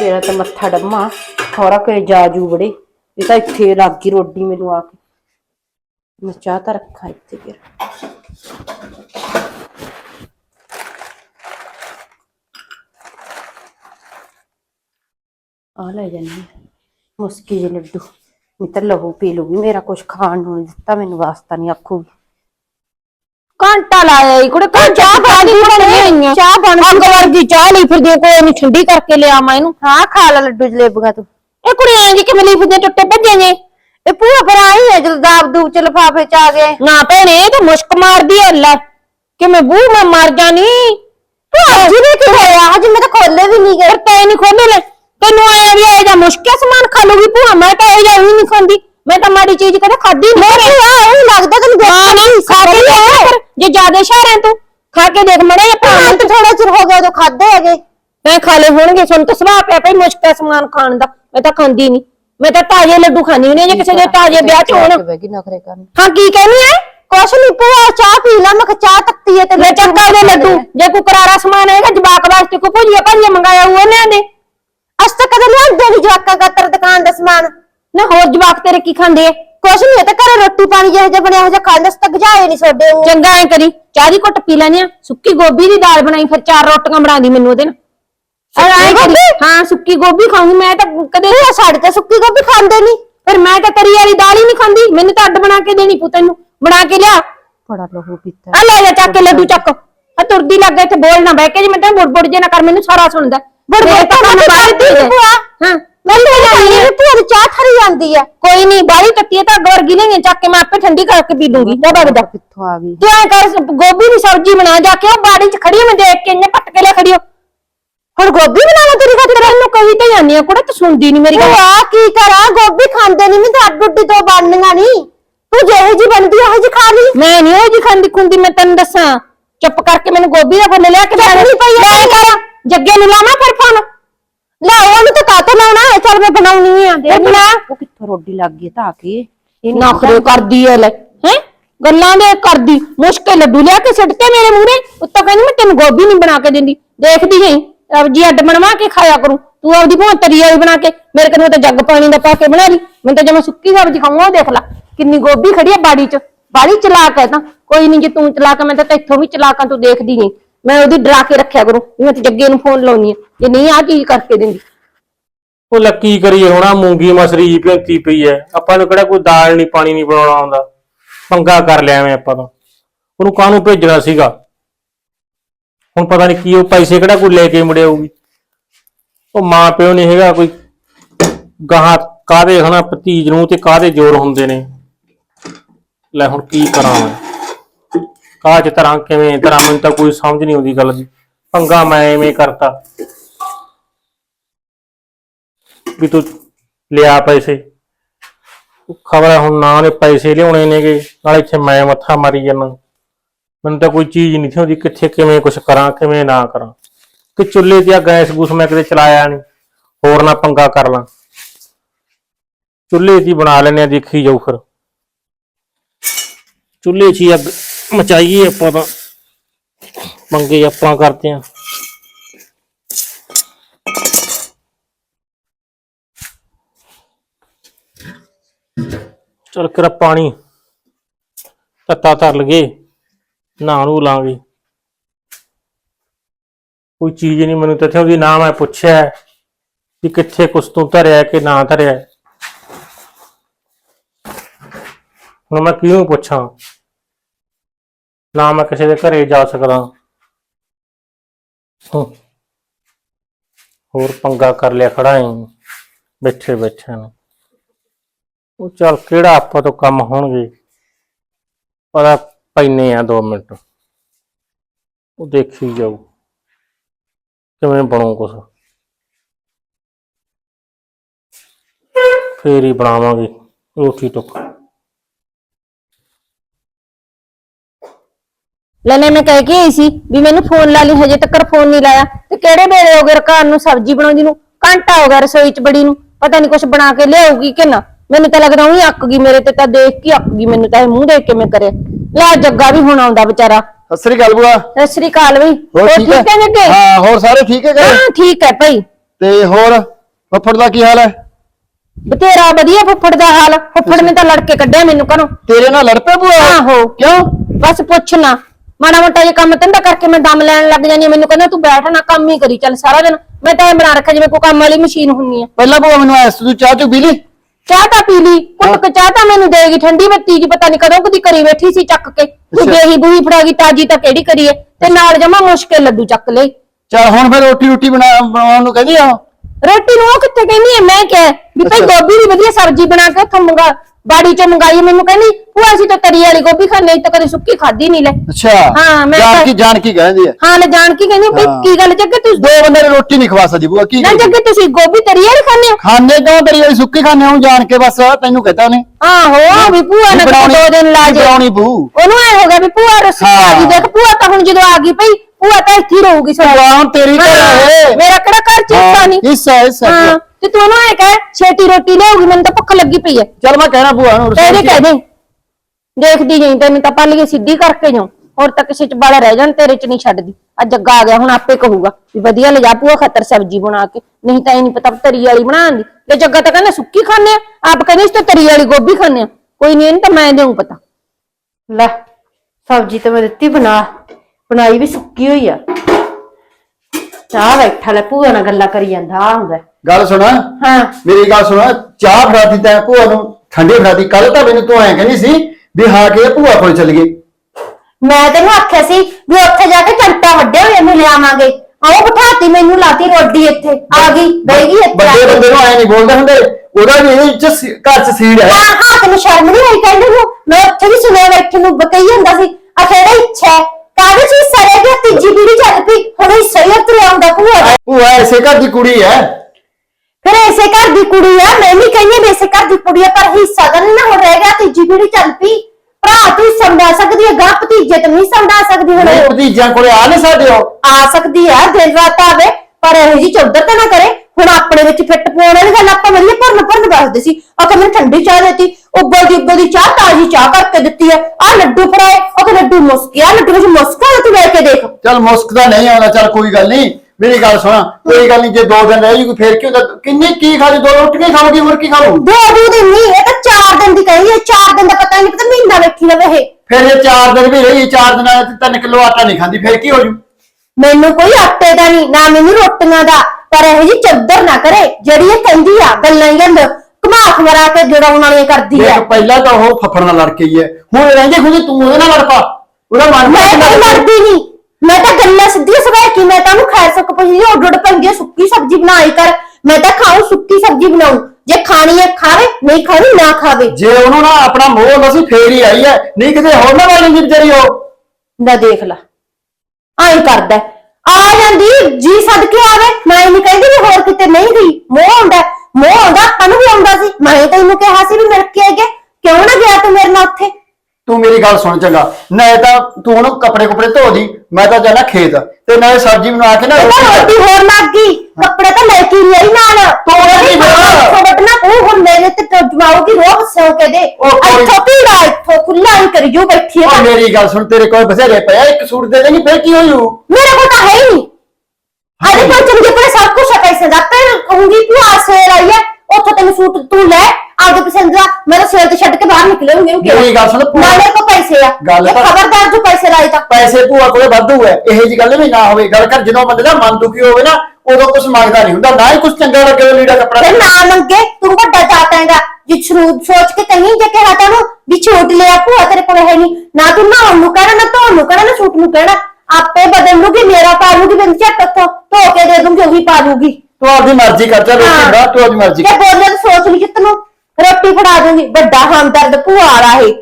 ਤੇਰਾ ਤਾਂ ਮੱਥਾ ਡੰਮਾ, ਖੋਰਾ ਕੇ ਜਾਜੂ ਬੜੇ। ਇਹ ਤਾਂ ਇੱਥੇ ਲੱਗ ਗਈ ਰੋਡੀ ਮੈਨੂੰ ਆ ਕੇ। ਮੈਂ ਚਾਹ ਤਾਂ ਰੱਖਾਂ ਇੱਥੇ ਫਿਰ। ਆ ਲੈ ਜਾਨੀ ਮੁਸਕੀ ਜੇ ਲੱਡੂ। ਨਹੀਂ ਤਾਂ ਲਹੂ ਪੀ ਲੂਗੀ ਮੇਰਾ ਕੁਝ ਖਾਣ ਨੂੰ ਦਿੱਤਾ, ਮੈਨੂੰ ਵਾਸਤਾ ਨਹੀਂ ਆਖੂਗੀ। ਘੰਟਾ ਲਾਇਆ ਈ ਕੁੜੇ ਘਰ ਚਾਹ ਪਾਣੀ ਬਣ ਗਈ ਚਾਹ ਬਣ ਅੱਗ ਵਰਗੀ ਚਾਹ ਲਈ ਫਿਰਦੀ ਕੋਈ ਨਹੀਂ ਠੰਡੀ ਕਰਕੇ ਲਿਆ ਮੈਂ ਇਹਨੂੰ। ਹਾਂ ਖਾ ਲੈ ਲੱਡੂ ਜਲੇਬੀਆਂ ਤੂੰ। ਇਹ ਕੁੜੀ ਐਂ ਜੀ ਕਿਵੇਂ ਲਈ ਫਿਰਦੀ ਆਂ, ਟੁੱਟੇ ਭੱਜੇ ਨੇ ਇਹ ਪੂਰਾ ਫਿਰ ਆਈ ਹੈ ਜਦੋਂ ਦਾਬ ਦੂਬ ਚ ਲਫਾਫੇ ਚ ਆ ਗਏ। ਨਾ ਭੈਣੇ ਇਹ ਤਾਂ ਮੁਸ਼ਕ ਮਾਰਦੀ ਐ ਅੱਲਾ ਕਿਵੇਂ ਬੂ ਮੈਂ ਮਰ ਜਾਣੀ। ਤੂੰ ਅੱਜ ਨੇ ਕੀ ਹੋਇਆ ਅੱਜ ਮੈਂ ਤਾਂ ਖੋਲੇ ਵੀ ਨਹੀਂ ਫਿਰ ਤੈ ਨਹੀਂ ਖੋਲੇ ਲੈ। ਤੈਨੂੰ ਆਇਆ ਵੀ ਇਹ ਜਾਂ ਮੁਸ਼ਕਿਆ ਸਮਾਨ ਖਾ ਲੂਗੀ ਭੂਆ ਮੈਂ ਤਾਂ ਇਹ ਜਾਂ ਵੀ ਨਹੀਂ ਖਾਂਦੀ। ਮੈਂ ਤਾਂ ਮਾੜੀ ਚੀਜ਼ ਕਦੇ ਖਾਦੀ ਨਹੀਂ ਆ ਇਹ ਲੱਗਦਾ ਤੈਨੂੰ ਹਾਂ ਨਹੀਂ ਖਾ ਕੇ ਦੇਖ ਫਿਰ, ਜੇ ਜ਼ਿਆਦਾ ਸ਼ਹਿਰਾਂ ਤੂੰ ਖਾ ਕੇ ਦੇਖ ਮੜੇ ਹਾਂ ਤੇ ਥੋੜਾ ਚਿਰ ਹੋ ਗਿਆ ਉਦੋਂ ਖਾਦੇ ਹੈਗੇ। ਮੈਂ ਖਾ ਲਏ ਹੋਣਗੇ ਸੁਣ ਤਾਂ ਸੁਭਾਅ ਪਿਆ ਭਈ ਮੁਸ਼ਕਿਆ ਸਮਾਨ ਖਾਣ ਦਾ। ਮੈਂ ਤਾਂ ਖਾਂਦੀ ਨਹੀਂ ਮੈਂ ਤਾਂ ਤਾਜ਼ੇ ਲੱਡੂ ਖਾਂਦੀ ਹੁੰਦੀ ਹਾਂ ਜੇ ਕਿਸੇ ਦੇ ਤਾਜ਼ੇ ਵਿਆਹ ਚ ਹੋਣ। ਬੈਗੀ ਨਖਰੇ ਕਰਨ। ਹਾਂ ਕੀ ਕਹਿਨੀ ਐ? ਕੁਛ ਨਹੀਂ ਪੂਆ ਚਾਹ ਪੀ ਲਾ ਮੈਂ ਕਿਹਾ ਚਾਹ ਤੱਤੀ ਹੈ ਤੇ ਲੈ ਚੱਕਾ ਦੇ ਲੱਡੂ। ਜੇ ਕੋਈ ਕਰਾਰਾ ਸਮਾਨ ਹੈਗਾ ਜਵਾਕ ਵਾਸਤੇ ਕੋਈ ਭੁਜੀਆ ਭਾਜੀਆ ਮੰਗਾਇਆ ਉਹ ਲਿਆਂਦੇ ਅਸ ਤਾਂ ਕਦੇ ਲਿਆਂਦੇ ਨਹੀਂ ਜਵਾਕਾਂ ਖਾਤਰ ਦੁਕਾਨ ਦਾ ਸਮਾਨ। ਨਾ ਹੋਰ ਜਵਾਕ ਤੇਰੇ ਕੀ ਖਾਂਦੇ ਐ ਕੁਛ ਨਹੀਂ ਤੇ ਘਰੇ ਰੋਟੀ ਪਾਣੀ ਜਿਹੋ ਜਿਹਾ ਬਣਿਆ ਹੋ ਜਾ ਖਾਂਦੇ ਤੱਕ ਜਾਏ ਨਹੀਂ ਛੋਡੇ ਉਹ। ਚੰਗਾ ਐ ਕਰੀ ਚਾਹ ਦੀ ਘੁੱਟ ਪੀ ਲੈਣੀ ਆ। ਸੁੱਕੀ ਗੋਭੀ ਦੀ ਦਾਲ ਬਣਾਈ ਫਿਰ ਚਾਰ ਰੋਟੀਆਂ ਬਣਾ ਦੀ ਮੈਨੂੰ ਉਹਦੇ ਨਾਲ। ਸੁੱਕੀ ਕਰੀ? ਹਾਂ ਸੁੱਕੀ ਗੋਭੀ ਖਾਊਂਗੀ ਮੈਂ ਤਾਂ ਕਦੇ ਇਹ ਸਾਡੇ ਤੇ ਸੁੱਕੀ ਗੋਭੀ ਖਾਂਦੇ ਨਹੀਂ ਫਿਰ ਮੈਂ ਤਾਂ ਤਰੀ ਵਾਲੀ ਦਾਲ ਹੀ ਨਹੀਂ ਖਾਂਦੀ ਮੈਨੂੰ ਤਾਂ ਅੱਡ ਬਣਾ ਕੇ ਦੇਣੀ ਪੂ ਤੈਨੂੰ। ਬਣਾ ਕੇ ਲਿਆ। ਬੜਾ ਲਹੂ ਪੀਤਾ। ਆ ਲੈ ਜਾ ਚੱਕ ਕੇ ਲੱਡੂ ਚੱਕ। ਆ ਤੁਰਦੀ ਲੱਗ ਇੱਥੇ ਬੋਲ ਨਾ ਬਹਿ ਕੇ ਜੀ ਮੈਂ ਤਾਂ ਬੁੜ ਬੁੜ ਜੇ ਨਾ ਕਰ ਮੈਨੂੰ ਸਾਰਾ ਸੁਣਦਾ। ਬੁੜ ਬੁੜ ਤਾਂ ਮੈਂ ਕਰਦੀ ਹਾਂ। ਮੈਂ ਲੈ ਜਾਣੀ ਹੈ ਤੂੰ ਅੱਜ ਚਾਹ ਥਰੀ ਜਾਂਦੀ ਆ। ਕੋਈ ਨਹੀਂ ਬਾਹਲੀ ਤੱਤੀ ਹੈ ਤਾਂ ਅੱਗ ਵਰਗੀ ਨਹੀਂ ਚੱਕ ਕੇ ਮੈਂ ਆਪੇ ਠੰਡੀ ਕਰਕੇ ਪੀ ਲੂੰਗੀ। ਜਾ ਵਗ ਜਾ। ਕਿੱਥੋਂ ਆ ਗਈ। ਤੂੰ ਐ ਕਰ ਗੋਭੀ ਦੀ ਸਬਜ਼ੀ ਬਣਾ ਜਾ ਕੇ ਉਹ ਬਾੜੀ 'ਚ ਖੜੀ ਆ, ਮੈਂ ਦੇਖ ਕੇ ਇੰਨੇ ਪੱਟ ਕੇ ਲੈ ਖੜੀ ਹੋ ਹੁਣ ਗੋਭੀ ਬਣਾਵਾਂ ਤੇਰੀ ਖਾਤਰ? ਇਹਨੂੰ ਕਹੀ ਤਾਂ ਜਾਂਦੀ ਆ ਕੁੜੇ ਤੂੰ ਸੁਣਦੀ ਨਹੀਂ ਮੇਰੀ ਗੱਲ। ਆ ਕੀ ਕਰਾਂ? ਗੋਭੀ ਖਾਂਦੇ ਨਹੀਂ ਮੈਂ ਤਾਂ ਅੱਡ ਉੱਡੀ ਤੋਂ ਬਣਨੀਆਂ ਨਹੀਂ ਤੂੰ ਜਿਹੇ ਜੀ ਬਣਦੀ ਜੀ ਖਾ ਲਈ। ਮੈਂ ਨਹੀਂ ਉਹ ਜੀ ਖਾਂਦੀ ਖੁੰਦੀ ਮੈਂ ਤੈਨੂੰ ਦੱਸਾਂ। ਚੁੱਪ ਕਰਕੇ ਮੈਨੂੰ ਗੋਭੀ ਦਾ ਫੁੱਲ ਲਿਆ ਕੇ ਚੱਟਣੀ ਪਈ ਕਰ ਜੱਗੇ ਨੂੰ ਲਾਵਾਂ ਫਿਰ ਫੋਨ ਲੈ ਉਹਨੂੰ ਤਾਂ ਕਾਤੋਂ ਲਾਉਣਾ ਹੈ? ਚੱਲ ਮੈਂ ਬਣਾਉਣੀ ਆ। ਦੇਖ ਲੈ। ਉਹ ਕਿੱਥੋਂ ਰੋਡੀ ਲੱਗ ਗਈ ਤਾਂ ਕੇ। ਇਹ ਨੀ ਨਖਰੇ ਕਰਦੀ ਐ ਲੈ। ਹੈ? ਗੱਲਾਂ ਦੇ ਕਰਦੀ। ਮੁਸ਼ਕਿਲ ਲੱਡੂ ਲਿਆ ਕੇ ਸਿੱਟ ਤੇ ਮੇਰੇ ਮੂਹਰੇ। ਉੱਤੋਂ ਕਹਿੰਦੀ ਮੈਂ ਤੈਨੂੰ ਗੋਭੀ ਨਹੀਂ ਬਣਾ ਕੇ ਦਿੰਦੀ। ਦੇਖਦੀ ਹੈ ਅਬ ਜੀ ਅੱਡ ਬਣਵਾ ਕੇ ਖਾਇਆ ਕਰੂੰ। ਤੂੰ ਆਪਦੀ ਭਾਂ ਤਰੀ ਵਾਲੀ ਬਣਾ ਕੇ। ਮੇਰੇ ਕੋਲ ਤਾਂ ਜੱਗ ਪਾਣੀ ਦਾ ਪਾ ਕੇ ਬਣਾ ਲਈ। ਮੈਂ ਤਾਂ ਜਮਾ ਸੁੱਕੀ ਸਬਜ਼ੀ ਖਾਵਾਂ ਉਹ ਦੇਖ ਲੈ। ਕਿੰਨੀ ਗੋਭੀ ਖੜੀ ਹੈ ਬਾੜੀ 'ਚ। ਬਾੜੀ ਚਲਾਕ ਹੈ ਤਾਂ। ਕੋਈ ਨਹੀਂ ਜੇ ਤੂੰ ਚਲਾਕ ਹੈ, ਮੈਂ ਤਾਂ ਇੱਥੋਂ ਵੀ ਚਲਾਕਾਂ ਤੂੰ ਦੇਖਦੀ ਨਹੀਂ ਮੈਂ ਉਹਦੀ ਡਰਾ ਕੇ ਰੱਖਿਆ ਕਰੂੰ, ਵੀ ਮੈਂ ਤੇ ਜੱਗੇ ਨੂੰ ਫੋਨ ਲਾਉਣੀ ਆ ਜੇ ਨਹੀਂ ਆ ਚੀਜ਼ ਕਰਕੇ ਦਿੰਦੀ। ਉਹ ਲੱਕੀ ਕਰੀਏ ਹੁਣ, ਆਹ ਮੂੰਗੀ ਮਸਰੀ ਜੀ ਭਿੰਤੀ ਪਈ ਐ। ਆਪਾਂ ਨੂੰ ਕਿਹੜਾ ਕੋਈ ਦਾਲ ਨਹੀਂ ਪਾਣੀ ਨਹੀਂ ਬਣਾਉਣਾ ਆਉਂਦਾ। ਪੰਗਾ ਕਰ ਲਿਆ ਐਵੇਂ ਆਪਾਂ ਤਾਂ। ਉਹਨੂੰ ਕਾਹਨੂੰ ਭੇਜਣਾ ਸੀਗਾ? ਹੁਣ ਪਤਾ ਨਹੀਂ ਕੀ ਉਹ ਪੈਸੇ ਕਿਹੜਾ ਕੋਈ ਲੈ ਕੇ ਮੁੜਿਆਊਗੀ। ਉਹ ਮਾਂ ਪਿਓ ਨਹੀਂ ਹੈਗਾ ਕੋਈ। ਗਾਹਾਂ ਕਾਹਦੇ ਹਨਾ ਭਤੀਜ ਨੂੰ ਤੇ ਕਾਹਦੇ ਜ਼ੋਰ ਹੁੰਦੇ ਨੇ। ਲੈ ਹੁਣ ਕੀ ਕਰਾਂ ਮੈਂ। ਕਾਜ ਤਰ੍ਹਾਂ ਕਿਵੇਂ ਤਰ੍ਹਾਂ ਮੈਨੂੰ ਤਾਂ ਕੋਈ ਸਮਝ ਨਹੀਂ ਆਉਂਦੀ ਗੱਲ ਦੀ। ਪੰਗਾ ਮੈਂ ਐਵੇਂ ਕਰਤਾ। ਵੀ ਤੂੰ ਲਿਆ ਪੈਸੇ। ਖਬਰ ਹੁਣ ਨਾ ਉਹਨੇ ਪੈਸੇ ਲਿਆਉਣੇ ਨੇਗੇ, ਨਾਲ ਇੱਥੇ ਮੈਂ ਮੱਥਾ ਮਾਰੀ ਜਾਣਾ ਮੈਨੂੰ ਤਾਂ ਕੋਈ ਚੀਜ਼ ਨਹੀਂ ਥੀ ਕਿੱਥੇ ਕਿਵੇਂ ਕੁਛ ਕਰਾਂ, ਕਿਵੇਂ ਨਾ ਕਰਾਂ। ਕਿ ਚੁੱਲ੍ਹੇ ਤੇ ਆ ਗੈਸ ਗੂਸ ਮੈਂ ਕਿਤੇ ਚਲਾਇਆ ਨਹੀਂ, ਹੋਰ ਨਾ ਪੰਗਾ ਕਰ ਲਾਂ। ਚੁੱਲ੍ਹੇ 'ਚ ਹੀ ਬਣਾ ਲੈਨੇ ਆ, ਦੇਖੀ ਜਾਊ ਫਿਰ। ਚੁੱਲ੍ਹੇ 'ਚ ਹੀ ਮਚਾਈਏ ਆਪਾਂ ਤਾਂ। ਪੰਗੇ ਆਪਾਂ ਕਰਦੇ ਆ ਚਲ ਕਰ ਪਾਣੀ। ਤੱਤਾ ਧਰ ਲਗੇ। ਨਹਾ ਨੂੰ ਲਾਂਗੇ। ਕੋਈ ਚੀਜ਼ ਨਹੀਂ ਮੈਨੂੰ ਤਾਂ ਇੱਥੇ ਉਹਦੀ ਨਾਮ ਹੈ ਪੁੱਛਿਆ ਕਿ ਕਿੱਥੇ ਕੁਛ ਤੋਂ ਧਰਿਆ ਕਿ ਨਾ ਧਰਿਆ ਹੁਣ ਮੈਂ ਕਿਉਂ ਪੁੱਛਾਂ? ਨਾ ਮੈਂ ਕਿਸੇ ਦੇ ਘਰੇ ਜਾ ਸਕਦਾ। ਹੂੰ। ਹੋਰ ਪੰਗਾ ਕਰ ਲਿਆ ਖੜਾ ਏ, ਬੈਠੇ ਬੈਠੇ ਨੂੰ। ਉਹ ਚੱਲ ਕਿਹੜਾ ਆਪਾਂ ਤੋਂ ਕੰਮ ਹੋਣਗੇ? ਪਤਾ ਪੈਨੇ ਆ 2 ਮਿੰਟ। ਉਹ ਦੇਖੀ ਜਾਊ। ਕਿਵੇਂ ਬਣੂ ਕੁਛ। ਫੇਰ ਹੀ ਬਣਾਵਾਂਗੇ ਰੋਟੀ ਟੁੱਕ। ਲੈਣੇ ਮੈਂ ਕਹਿ ਕੇ ਆਈ ਸੀ ਵੀ ਮੈਨੂੰ ਫੋਨ ਲਾ ਲਈ ਹਜੇ ਤੱਕ ਫੋਨ ਨਹੀਂ ਲਾਇਆ। ਤੇ ਕਿਹੜੇ ਵੇਲੇ ਹੋ ਗਏ ਘਰ ਨੂੰ ਸਬਜ਼ੀ ਬਣਾਉਂਦੀ ਨੂੰ? ਘੰਟਾ ਹੋ ਗਿਆ ਰਸੋਈ 'ਚ ਬੜੀ ਨੂੰ। ਪਤਾ ਨਹੀਂ ਕੁਝ ਬਣਾ ਕੇ ਲਿਆਉਗੀ ਕਿ ਨਾ। ਮੈਨੂੰ ਤਾਂ ਲੱਗਦਾ ਉਹੀ ਅੱਕ ਗਈ ਮੇਰੇ ਤੇ ਤਾਂ ਦੇਖ ਕੇ ਅੱਕ ਗਈ ਮੈਨੂੰ ਤਾਂ ਇਹ ਮੂੰਹ ਦੇਖ ਕੇ ਮੈਂ ਕਰਿਆ। ਲੈ ਜੱਗਾ ਵੀ ਹੁਣ ਆਉਂਦਾ ਵਿਚਾਰਾ। ਸਤਿ ਸ੍ਰੀ ਅਕਾਲ ਬੁਆ ਸਤਿ ਸ੍ਰੀ ਅਕਾਲ ਬਈ। ਹੋਰ ਠੀਕ ਹੈ? ਜੱਗੇ? ਹਾਂ ਹੋਰ ਸਾਰੇ ਠੀਕ ਹੈ ਘਰੇ? ਹਾਂ ਠੀਕ ਹੈ ਭਾਈ। ਤੇ ਹੋਰ ਫੱਫੜ ਦਾ ਕੀ ਹਾਲ ਹੈ? ਬਤੇਰਾ ਵਧੀਆ ਫੁੱਫੜ ਦਾ ਹਾਲ। ਫੁੱਫੜ ਨੇ ਤਾਂ ਲੜ ਕੇ ਕੱਢਿਆ ਮੈਨੂੰ ਘਰੋਂ। ਤੇਰੇ ਨਾਲ ਲੜ ਪਿਆ ਬੁਆ ਆਹੋ। ਕਿਉਂ? ਬਸ ਪੁੱਛ ਨਾ। ਮਾੜਾ ਮੋਟਾ ਜੇ ਕੰਮ ਧੰਦਾ ਕਰਕੇ ਮੈਂ ਦਮ ਲੈਣ ਲੱਗ ਜਾਂਦੀ ਹਾਂ ਮੈਨੂੰ ਕਹਿੰਦਾ ਤੂੰ ਬੈਠ ਨਾ ਕੰਮ ਹੀ ਕਰੀ ਚੱਲ ਸਾਰਾ ਦਿਨ। ਮੈਂ ਤਾਂ ਬਣਾ ਰੱਖਿਆ ਜਿਵੇਂ ਕੋਈ ਕੰਮ ਵਾਲੀ ਮਸ਼ੀਨ ਹੁੰਨੀ ਆ। ਪਹਿਲਾਂ ਬੁਆ ਮੈਨੂੰ ਐਸ ਤੂੰ ਚਾਹ ਚੁ ਪੀ ਲਈ? ਚਾਹ ਤਾਂ ਪੀ ਲਈ ਕੁੱਟ ਕੇ ਚਾਹ ਤਾਂ ਮੈਨੂੰ ਦੇਗੀ ਠੰਡੀ ਬੱਤੀ ਜੀ ਪਤਾ ਨਹੀਂ ਕਦੋਂ ਕਦੀ ਕਰੀ ਬੈਠੀ ਸੀ ਚੱਕ ਕੇ। ਅੱਛਾ। ਦੇਹੀ ਬੂਹੀ ਫੜਾ ਗਈ ਤਾਜੀ ਤਾਂ ਕਿਹੜੀ ਕਰੀਏ ਤੇ ਨਾਲ ਜਮਾ ਮੁਸ਼ਕਿਲ ਲੱਡੂ ਚੱਕ ਲਈ ਚਲ ਹੁਣ ਫਿਰ ਰੋਟੀ ਰੋਟੀ ਬਣਾ ਬਣਾਉਣ ਨੂੰ ਕਹਿੰਦੀ ਆ ਰੋਟੀ ਨੂੰ ਉਹ ਕਿੱਥੇ ਕਹਿੰਦੀ ਐ ਮੈਂ ਕਿਹਾ ਵੀ ਭਾਈ ਅੱਛਾ। ਗੋਭੀ ਦੀ ਵਧੀਆ ਸਬਜ਼ੀ ਬਣਾ ਕੇ ਉੱਥੋਂ ਮੰਗਾ ਬਾੜੀ ਚੋਂ ਮੰਗਾਈ ਮੈਨੂੰ ਕਹਿੰਦੀ ਭੂਆ ਅਸੀਂ ਤਾਂ ਤਰੀ ਵਾਲੀ ਗੋਭੀ ਖਾਣੇ ਤਾਂ ਕਦੇ ਸੁੱਕੀ ਖਾਦੀ ਨਹੀਂ ਲੈ। ਅੱਛਾ ਹਾਂ, ਮੈਂ ਜਾਣ ਤਾਂ- ਕੀ ਜਾਣ ਕੀ ਕਹਿੰਦੀ ਹੈ ਹਾਂ ਲੈ ਜਾਣ ਕੀ ਕਹਿੰਦੀ ਹਾਂ। ਕੀ ਗੱਲ ਜੱਗੇ ਤੁਸੀਂ? ਦੋ ਬੰਦੇ ਨੂੰ ਰੋਟੀ ਨਹੀਂ ਖਵਾ ਸਕਦੀ ਬੁਆ ਕੀ ਨਾ ਜੱਗੇ ਤੁਸੀਂ ਗੋਭੀ ਤਰੀ ਵਾਲੀ ਖਾਣੇ ਹੋ? ਖਾਣੇ ਕਿਉਂ ਤੇਰੀ ਵਾਲੀ? ਸੁੱਕੀ ਖਾਣੇ ਹੁਣ ਜਾਣ ਕੇ ਬਸ ਤੈਨੂੰ ਕਹਤਾ ਉਹਨੇ। ਆਹੋ ਵੀ ਭੂਆ ਨੇ ਕਿਤੇ ਦੋ ਦਿਨ ਲਾ ਜੇ। ਬਣਾਉਣੀ ਬੂ ਉਹਨੂੰ ਐ ਹੋ ਗਿਆ ਵੀ ਭੂਆ ਰਸੀ ਹਾਂ। ਆ ਗਈ ਦੇਖ ਭੂਆ ਤਾਂ ਹੁਣ ਜਦੋਂ ਆ ਗਈ ਭਈ ਭੂਆ ਤਾਂ ਇੱਥੇ ਹੀ ਰਹੂਗੀ ਭੂਆ ਹੁਣ ਤੇਰੀ ਘਰ ਹੈ। ਮੇਰਾ ਕਿਹੜਾ ਘਰ ਚ ਹਿੱਸਾ ਨਹੀਂ। ਹਿੱਸਾ ਹਿੱਸਾ। ਹਾਂ। ਤੇ ਤੂੰ ਉਹਨੂੰ ਐ ਕਹਿ ਛੇਤੀ ਰੋਟੀ ਲਿਆਉਗੀ ਮੈਨੂੰ ਤਾਂ ਭੁੱਖ ਲੱਗੀ ਪਈ ਐ। ਚਲ ਮੈਂ ਕਹਿਣਾ ਬੁਆ ਨੂੰ ਰਸੋਈ ਤੇਰੇ ਚ- ਕਹਿ ਦੇ। ਦੇਖਦੀ ਜਾਈ ਤੈਨੂੰ ਤਾਂ ਪਾਲੀਏ ਸਿੱਧੀ ਕਰਕੇ ਜਾਉ। ਹੋਰ ਤਾਂ ਕਿਸੇ ਚ ਬਾਲਾ ਰਹਿ ਜਾਣ ਤੇਰੇ ਚ ਨਹੀਂ ਛੱਡਦੀ। ਆ ਜੱਗਾ ਆ ਗਿਆ ਹੁਣ ਆਪੇ ਕਹੂਗਾ ਵੀ ਵਧੀਆ ਲਿਜਾ ਭੂਆ ਖਤਰ ਸਬਜ਼ੀ ਬਣਾ ਕੇ। ਨਹੀਂ ਤਾਂ ਇਹ ਨਹੀਂ ਪਤਾ ਤਰੀ ਵਾਲੀ ਬਣਾਉਣ ਦੀ। ਤੇ ਜੱਗਾ ਤਾਂ ਕਹਿੰਦਾ ਸੁੱਕੀ ਖਾਣੇ ਆ ਆਪ ਕਹਿੰਦੇ ਇਸ ਤਾਂ ਤਰੀ ਵਾਲੀ ਗੋਭੀ ਖਾਣੇ ਆ। ਕੋਈ ਨਹੀਂ ਇਹਨੂੰ ਤਾਂ ਮੈਂ ਦੇਉਂ ਪਤਾ। ਲੈ ਸਬਜ਼ੀ ਤਾਂ ਮੈਂ ਦਿੱਤੀ ਬਣਾ। ਬਣਾਈ ਵੀ ਸੁੱਕੀ ਹੋਈ ਆ। ਚਾਹ ਬੈਠਾ ਲੈ ਭੂਆ ਨਾਲ ਗੱਲਾਂ ਕਰੀ ਜਾਂਦਾ ਆ ਹੁੰਦਾ। ਗੱਲ ਸੁਣ। ਹਾਂ। ਮੇਰੀ ਗੱਲ ਸੁਣ ਚਾਹ ਫੜਾਤੀ ਤੈਂ ਭੂਆ ਨੂੰ ਠੰਡੀ ਫੜਾਤੀ ਕੱਲ ਤਾਂ ਮੈਨੂੰ ਤੂੰ ਐਂ ਕਹਿੰਦੀ ਸੀ ਵੀ ਹਾਂ ਕੇ ਭੂਆ ਕੋਲ ਚੱਲ ਗਈ। ਮੈਂ ਤੈਨੂੰ ਆਖਿਆ ਸੀ ਵੀ ਉੱਥੇ ਜਾ ਕੇ ਘੰਟਾ ਵੱਡੇ ਹੋਏ ਨੂੰ ਲਿਆਵਾਂਗੇ। ਆਓ ਬਿਠਾਤੀ ਮੈਨੂੰ ਲਾਤੀ ਰੋਟੀ ਇੱਥੇ ਆ ਗਈ ਬੈਗੀ ਇੱਥੇ ਆ ਵੱਡੇ ਕੇ। ਬੰਦੇ ਨੂੰ ਐਂ ਨਹੀਂ ਬੋਲਦੇ ਹੁੰਦੇ। ਉਹਦਾ ਵੀ ਇਹਦੇ ਵਿੱਚ ਸੀ- ਘਰ ਚ ਸੀੜ ਹੈ। ਹਾਂ ਹਾਂ ਤੈਨੂੰ ਸ਼ਰਮ ਨਹੀਂ ਆਈ ਕਹਿੰਦੇ ਨੂੰ? ਮੈਂ ਉੱਥੇ ਵੀ ਸੁਣਿਆ ਬੈਠੇ ਨੂੰ ਬਕਈ ਹੁੰਦਾ ਸੀ ਆ ਕਿਹੜਾ ਇੱਛਾ ਹੈ? ਕਾਹਦੇ ਚ ਸਰੇ ਗਿਆ ਤੀਜੀ ਪੀੜੀ ਚੱਲ ਪਈ ਹੁਣ ਹੀ ਸਹੀ ਤੁਰ ਆਉਂਦਾ ਭੂਆ ਦਾ। ਭੂਆ ਐਸੇ ਘਰ ਦੀ ਕੁੜੀ ਹੈ। ਫਿਰ ਐਸੇ ਘਰ ਦੀ ਕੁੜੀ ਆ ਮੈਂ ਵੀ ਕਹਿੰਦੀ ਐਸੇ ਘਰ ਦੀ ਕੁੜੀ ਆ ਪਰ ਹਿੱਸਾ ਤਾਂ ਨਹੀਂ ਨਾ ਹੁਣ ਰਹਿ ਗਿਆ ਤੀਜੀ ਪੀੜੀ ਚੱਲ ਪਈ। ਭਰਾ ਤੂੰ ਸਮਝਾ ਸਕਦੀ ਹੈ ਗਾਂ ਭਤੀਜੇ ਤੂੰ ਨਹੀਂ ਸਮਝਾ ਸਕਦੀ ਹੁਣ। ਮੇਰੇ ਭਤੀਜਿਆਂ ਕੋਲੇ ਆ ਨਹੀਂ ਸਕਦੇ ਹੋ ਆ ਸਕਦੀ ਆ ਦਿਨ ਰਾਤ ਆਵੇ ਪਰ ਇਹੋ ਜੀ ਚੌਧਰ ਤਾਂ ਨਾ ਕਰੇ। ਹੁਣ ਆਪਣੇ ਵਿੱਚ ਫਿੱਟ ਪਾਉਣ ਵਾਲੀ ਗੱਲ ਆਪਾਂ ਵਧੀਆ ਭਰਨ ਭਰਨ ਦੱਸਦੇ ਸੀ। ਆ ਕਿ ਮੈਨੂੰ ਠੰਡੀ ਚਾਹ ਦਿੱਤੀ ਉੱਬਲ ਦੀ ਉੱਬਲ ਦੀ ਚਾਹ ਤਾਜੀ ਚਾਹ ਕਰਕੇ ਦਿੱਤੀ ਹੈ। ਆ ਲੱਡੂ ਫਰਾਏ ਉਹ ਕਿ ਲੱਡੂ ਮੁਸਕਿਆ ਲੱਡੂ ਵਿੱਚ ਮੁਸਕਾ ਤੂੰ ਲੈ ਕੇ ਦੇਖ। ਚੱਲ ਮੁਸਕ ਤਾਂ ਨਹੀਂ ਆਉਂਦਾ ਚੱਲ ਕੋਈ ਗੱਲ ਨਹੀਂ। ਮੇਰੀ ਗੱਲ ਸੁਣ ਕੋਈ ਗੱਲ ਨਹੀਂ ਜੇ ਦੋ ਦਿਨ ਰਹਿ ਜੂਗੀ ਫੇਰ ਕੀ ਹੁੰਦਾ? ਕਿੰਨੀ ਕੀ ਖਾ ਲਈ ਦੋ ਰੋਟੀਆਂ ਖਾਓਗੀ ਹੋਰ ਕੀ ਖਾਓ ਦੋ ਦੋ ਦਿਨ ਨਹੀਂ ਇਹ ਤਾਂ ਚਾਰ ਦਿਨ ਦੀ ਕਹੀ ਹੈ ਚਾਰ ਦਿਨ ਦਾ ਪਤਾ ਨਹੀਂ ਪਤਾ ਮਹੀਨਾ ਬੈਠੀ ਰਵੇ ਇਹ। ਫਿਰ ਜੇ ਚਾਰ ਦਿਨ ਵੀ ਰਹੀ ਚਾਰ ਦਿਨਾਂ ਚ 3 ਕਿਲੋ ਆਟਾ ਨਹੀਂ ਖਾਂਦੀ ਫੇਰ ਕੀ ਹੋ ਜੂ? ਮੈਨੂੰ ਕੋਈ ਆਟੇ ਦਾ ਨਹੀਂ ਨਾ ਮੈਨੂੰ ਰੋਟੀਆਂ ਦਾ। ਪਰ ਇਹ ਜੀ ਚੱਦਰ ਨਾ ਕਰੇ ਜਿਹੜੀ ਇਹ ਕਹਿੰਦੀ ਆ ਗੱਲਾਂ ਹੀ ਗੰਦ ਘੁਮਾ ਖਵਰਾ ਕੇ ਜੜਾਉਣ ਵਾਲੀਆਂ ਕਰਦੀ ਆ। ਦੇਖ ਪਹਿਲਾਂ ਤਾਂ ਉਹ ਫੱਫੜ ਨਾਲ ਲੜ ਕੇ ਹੀ ਹੈ ਹੁਣ ਰਹਿੰਦੇ ਖੁਦੇ ਤੂੰ ਉਹਦੇ ਨਾਲ ਲੜ ਪਾ ਉਹਦਾ ਮਨ ਮੈਂ ਕੋਈ ਲੜਦੀ ਨਹੀਂ। ਮੈਂ ਤਾਂ ਗੱਲਾਂ ਸਿੱਧੀਆਂ ਸਵਾਲ ਕੀ ਮੈਂ ਤਾਂ ਉਹਨੂੰ ਖੈਰ ਸੁੱਕ ਪੁੱਛਦੀ ਉੱਡ ਉੱਡ ਪੈਂਦੀ ਆ, ਸੁੱਕੀ ਸਬਜ਼ੀ ਬਣਾਈ ਕਰ। ਮੈਂ ਤਾਂ ਖਾਉ ਸੁੱਕੀ ਸਬਜ਼ੀ ਬਣਾਉ ਜੇ ਖਾਣੀ ਹੈ ਖਾਵੇ ਨਹੀਂ ਖਾਣੀ ਨਾ ਖਾਵੇ। ਜੇ ਉਹਨੂੰ ਨਾ ਆਪਣਾ ਮੋਹ ਹੁੰਦਾ ਸੀ ਫੇਰ ਹੀ ਆਈ ਹੈ ਨਹੀਂ ਕਿਤੇ ਹੋਰ ਨਾ ਵਾਲੀ ਵਿਚਾਰੀ ਉਹ। ਨਾ ਦੇਖ ਲਾ। ਆਈ ਕਰਦਾ। ਹੈ। ਆ ਜਾਂਦੀ ਜੀ ਸਦਕੇ ਆਵੇ ਮੈਂ ਨਹੀਂ ਕਹਿੰਦੀ ਵੀ ਹੋਰ ਕਿਤੇ ਨਹੀਂ ਗਈ ਮੋਹ ਆਉਂਦਾ ਮੋਹ ਆਉਂਦਾ ਸਾਨੂੰ ਵੀ ਆਉਂਦਾ ਸੀ। ਮੈਂ ਤੈਨੂੰ ਕਿਹਾ ਸੀ ਵੀ ਮਿਲ ਕੇ ਆਈਏ ਕਿਉਂ ਨਾ ਗਿਆ ਤੂੰ ਮੇਰੇ ਨਾਲ ਉੱਥੇ? ਤੂੰ ਮੇਰੀ ਗੱਲ ਸੁਣ ਚੰਗਾ ਨਾ ਤਾਂ ਤੂੰ ਉਹਨੂੰ ਕੱਪੜੇ ਕੁਪੜੇ ਧੋ ਦੀ ਮੈਂ ਤਾਂ ਜਾਣਾ ਖੇਤ ਤੇ ਨਾਲੇ ਸਬਜ਼ੀ ਬਣਾ ਕੇ ਨਾ ਇਹ ਤਾਂ ਰੋਟੀ ਹੋਰ ਲੱਗ ਗਈ ਕੱਪੜੇ ਤਾਂ ਲੈ ਕੇ ਹੀ ਆਈ ਨਾਲ। ਤੂੰ ਉਹਦੀ ਮਾਂ। ਛੋਟਣਾ ਉਹ ਹੁਣ ਮੇਰੇ ਤੇ ਜਮਾਉਗੀ ਰੋਬ ਸੌ ਕੇ ਦੇ ਉਹ ਕੋਈ- ਇੱਥੋਂ ਪੀੜਾ ਇੱਥੋਂ ਖੁੱਲਾ ਹੀ ਕਰੀ ਜੋ ਬੈਠੀ ਉਹ ਹੈ ਮੇਰੀ ਗੱਲ ਸੁਣ ਤੇਰੇ ਕੋਲ ਬਸੇਰੇ ਪਿਆ ਇੱਕ ਸੂਟ ਦੇ ਦੇਣੀ ਫੇਰ ਕੀ ਹੋਊ? ਮੇਰੇ ਕੋਲ ਤਾਂ ਹੈ ਹੀ ਨਹੀਂ। ਅਰੇ ਕੋਈ ਚੰਗੇ ਕੋਲ ਸਭ ਕੁਝ ਹੈ ਪੈਸੇ ਦਾ ਪਰ ਕਹੂੰਗੀ ਤੂੰ ਆ ਸੇਲ ਆਈ ਹੈ ਉੱਥੋਂ ਤੈਨੂੰ ਸੂਟ ਤੂੰ ਲੈ। ਆਪਦੇ ਪਸੰਦ ਦਾ ਮੈਂ ਤਾਂ ਸੇਲ ਤੇ ਛੱਡ ਕੇ ਬਾਹਰ ਨਿਕਲੂੰਗੀ ਉਹ ਮੇਰੀ ਗੱਲ ਸੁਣ, ਭੂਆ- ਨਾਲੇ ਕੋ ਪੈਸੇ ਆ। ਗੱਲ ਇਹ ਤਾਂ- ਖਬਰਦਾਰ ਜੋ ਪੈਸੇ ਲਾਏ ਤਾਂ। ਪੈਸੇ ਭੂਆ ਕੋਲੇ ਵਾਧੂ ਹੈ ਇਹੋ ਜੀ ਗੱਲ ਵੀ ਨਾ ਹੋਵੇ। ਗੱਲ ਕਰ ਜਦੋਂ ਬੰਦੇ ਦਾ ਮਨ ਦੁਖੀ ਹੋਵੇ ਨਾ ਉਦੋਂ ਕੁਝ ਮੰਗਦਾ ਨਹੀਂ ਹੁੰਦਾ। ਨਾ ਹੀ ਕੁਝ ਚੰਗਾ ਲੱਗੇ ਉਹ ਲੀੜਾ ਕੱਪੜਾ ਤੇ ਨਾ ਮੰਗੇ ਤੂੰ ਵੱਡਾ ਜਾਤਾਂਗਾ ਜੇ ਸ਼ੁਰੂ ਸੋਚ ਕੇ ਕਹੀਂ ਜੇ ਕਿਹਾ ਤੈਨੂੰ ਵੀ ਛੋਟ ਲਿਆ ਭੂਆ ਤੇਰੇ ਕੋਲ ਹੈ ਨਹੀਂ। ਨਾ ਤੂੰ ਨੂੰ ਕਹਿਣਾ ਨਾ ਧੋਣ ਨੂੰ ਕਹਿਣਾ ਨਾ ਸੂਟ ਨੂੰ ਕਹਿਣਾ। ਆਪੇ ਬਦਲ ਲੂਗੀ ਮੇਰਾ ਪਾ ਲੂਗੀ ਬਿੰਦ ਝੱਟ ਉੱਥੋਂ ਧੋ ਕੇ ਦੇ ਦੂੰਗੀ ਉਹ ਵੀ ਪਾ ਲੂਗੀ। ਤੂੰ ਆਪਦੀ ਮਰਜ਼ੀ ਕਰ ਚੱਲ ਰੋਟੀ ਬਣਾ ਤੂੰ ਆਪਦੀ ਮਰਜ਼ੀ ਜੇ ਕਰ। ਬੋਲਿਆ ਤਾਂ ਸੋਚ ਲਈ ਜਿੱਤ ਨੂੰ। ਰੋਟੀ ਫੜਾ ਦੂੰਗੀ ਵੱਡਾ ਹਮਦਰਦ ਭੂਆ ਵਾਲਾ ਇਹ।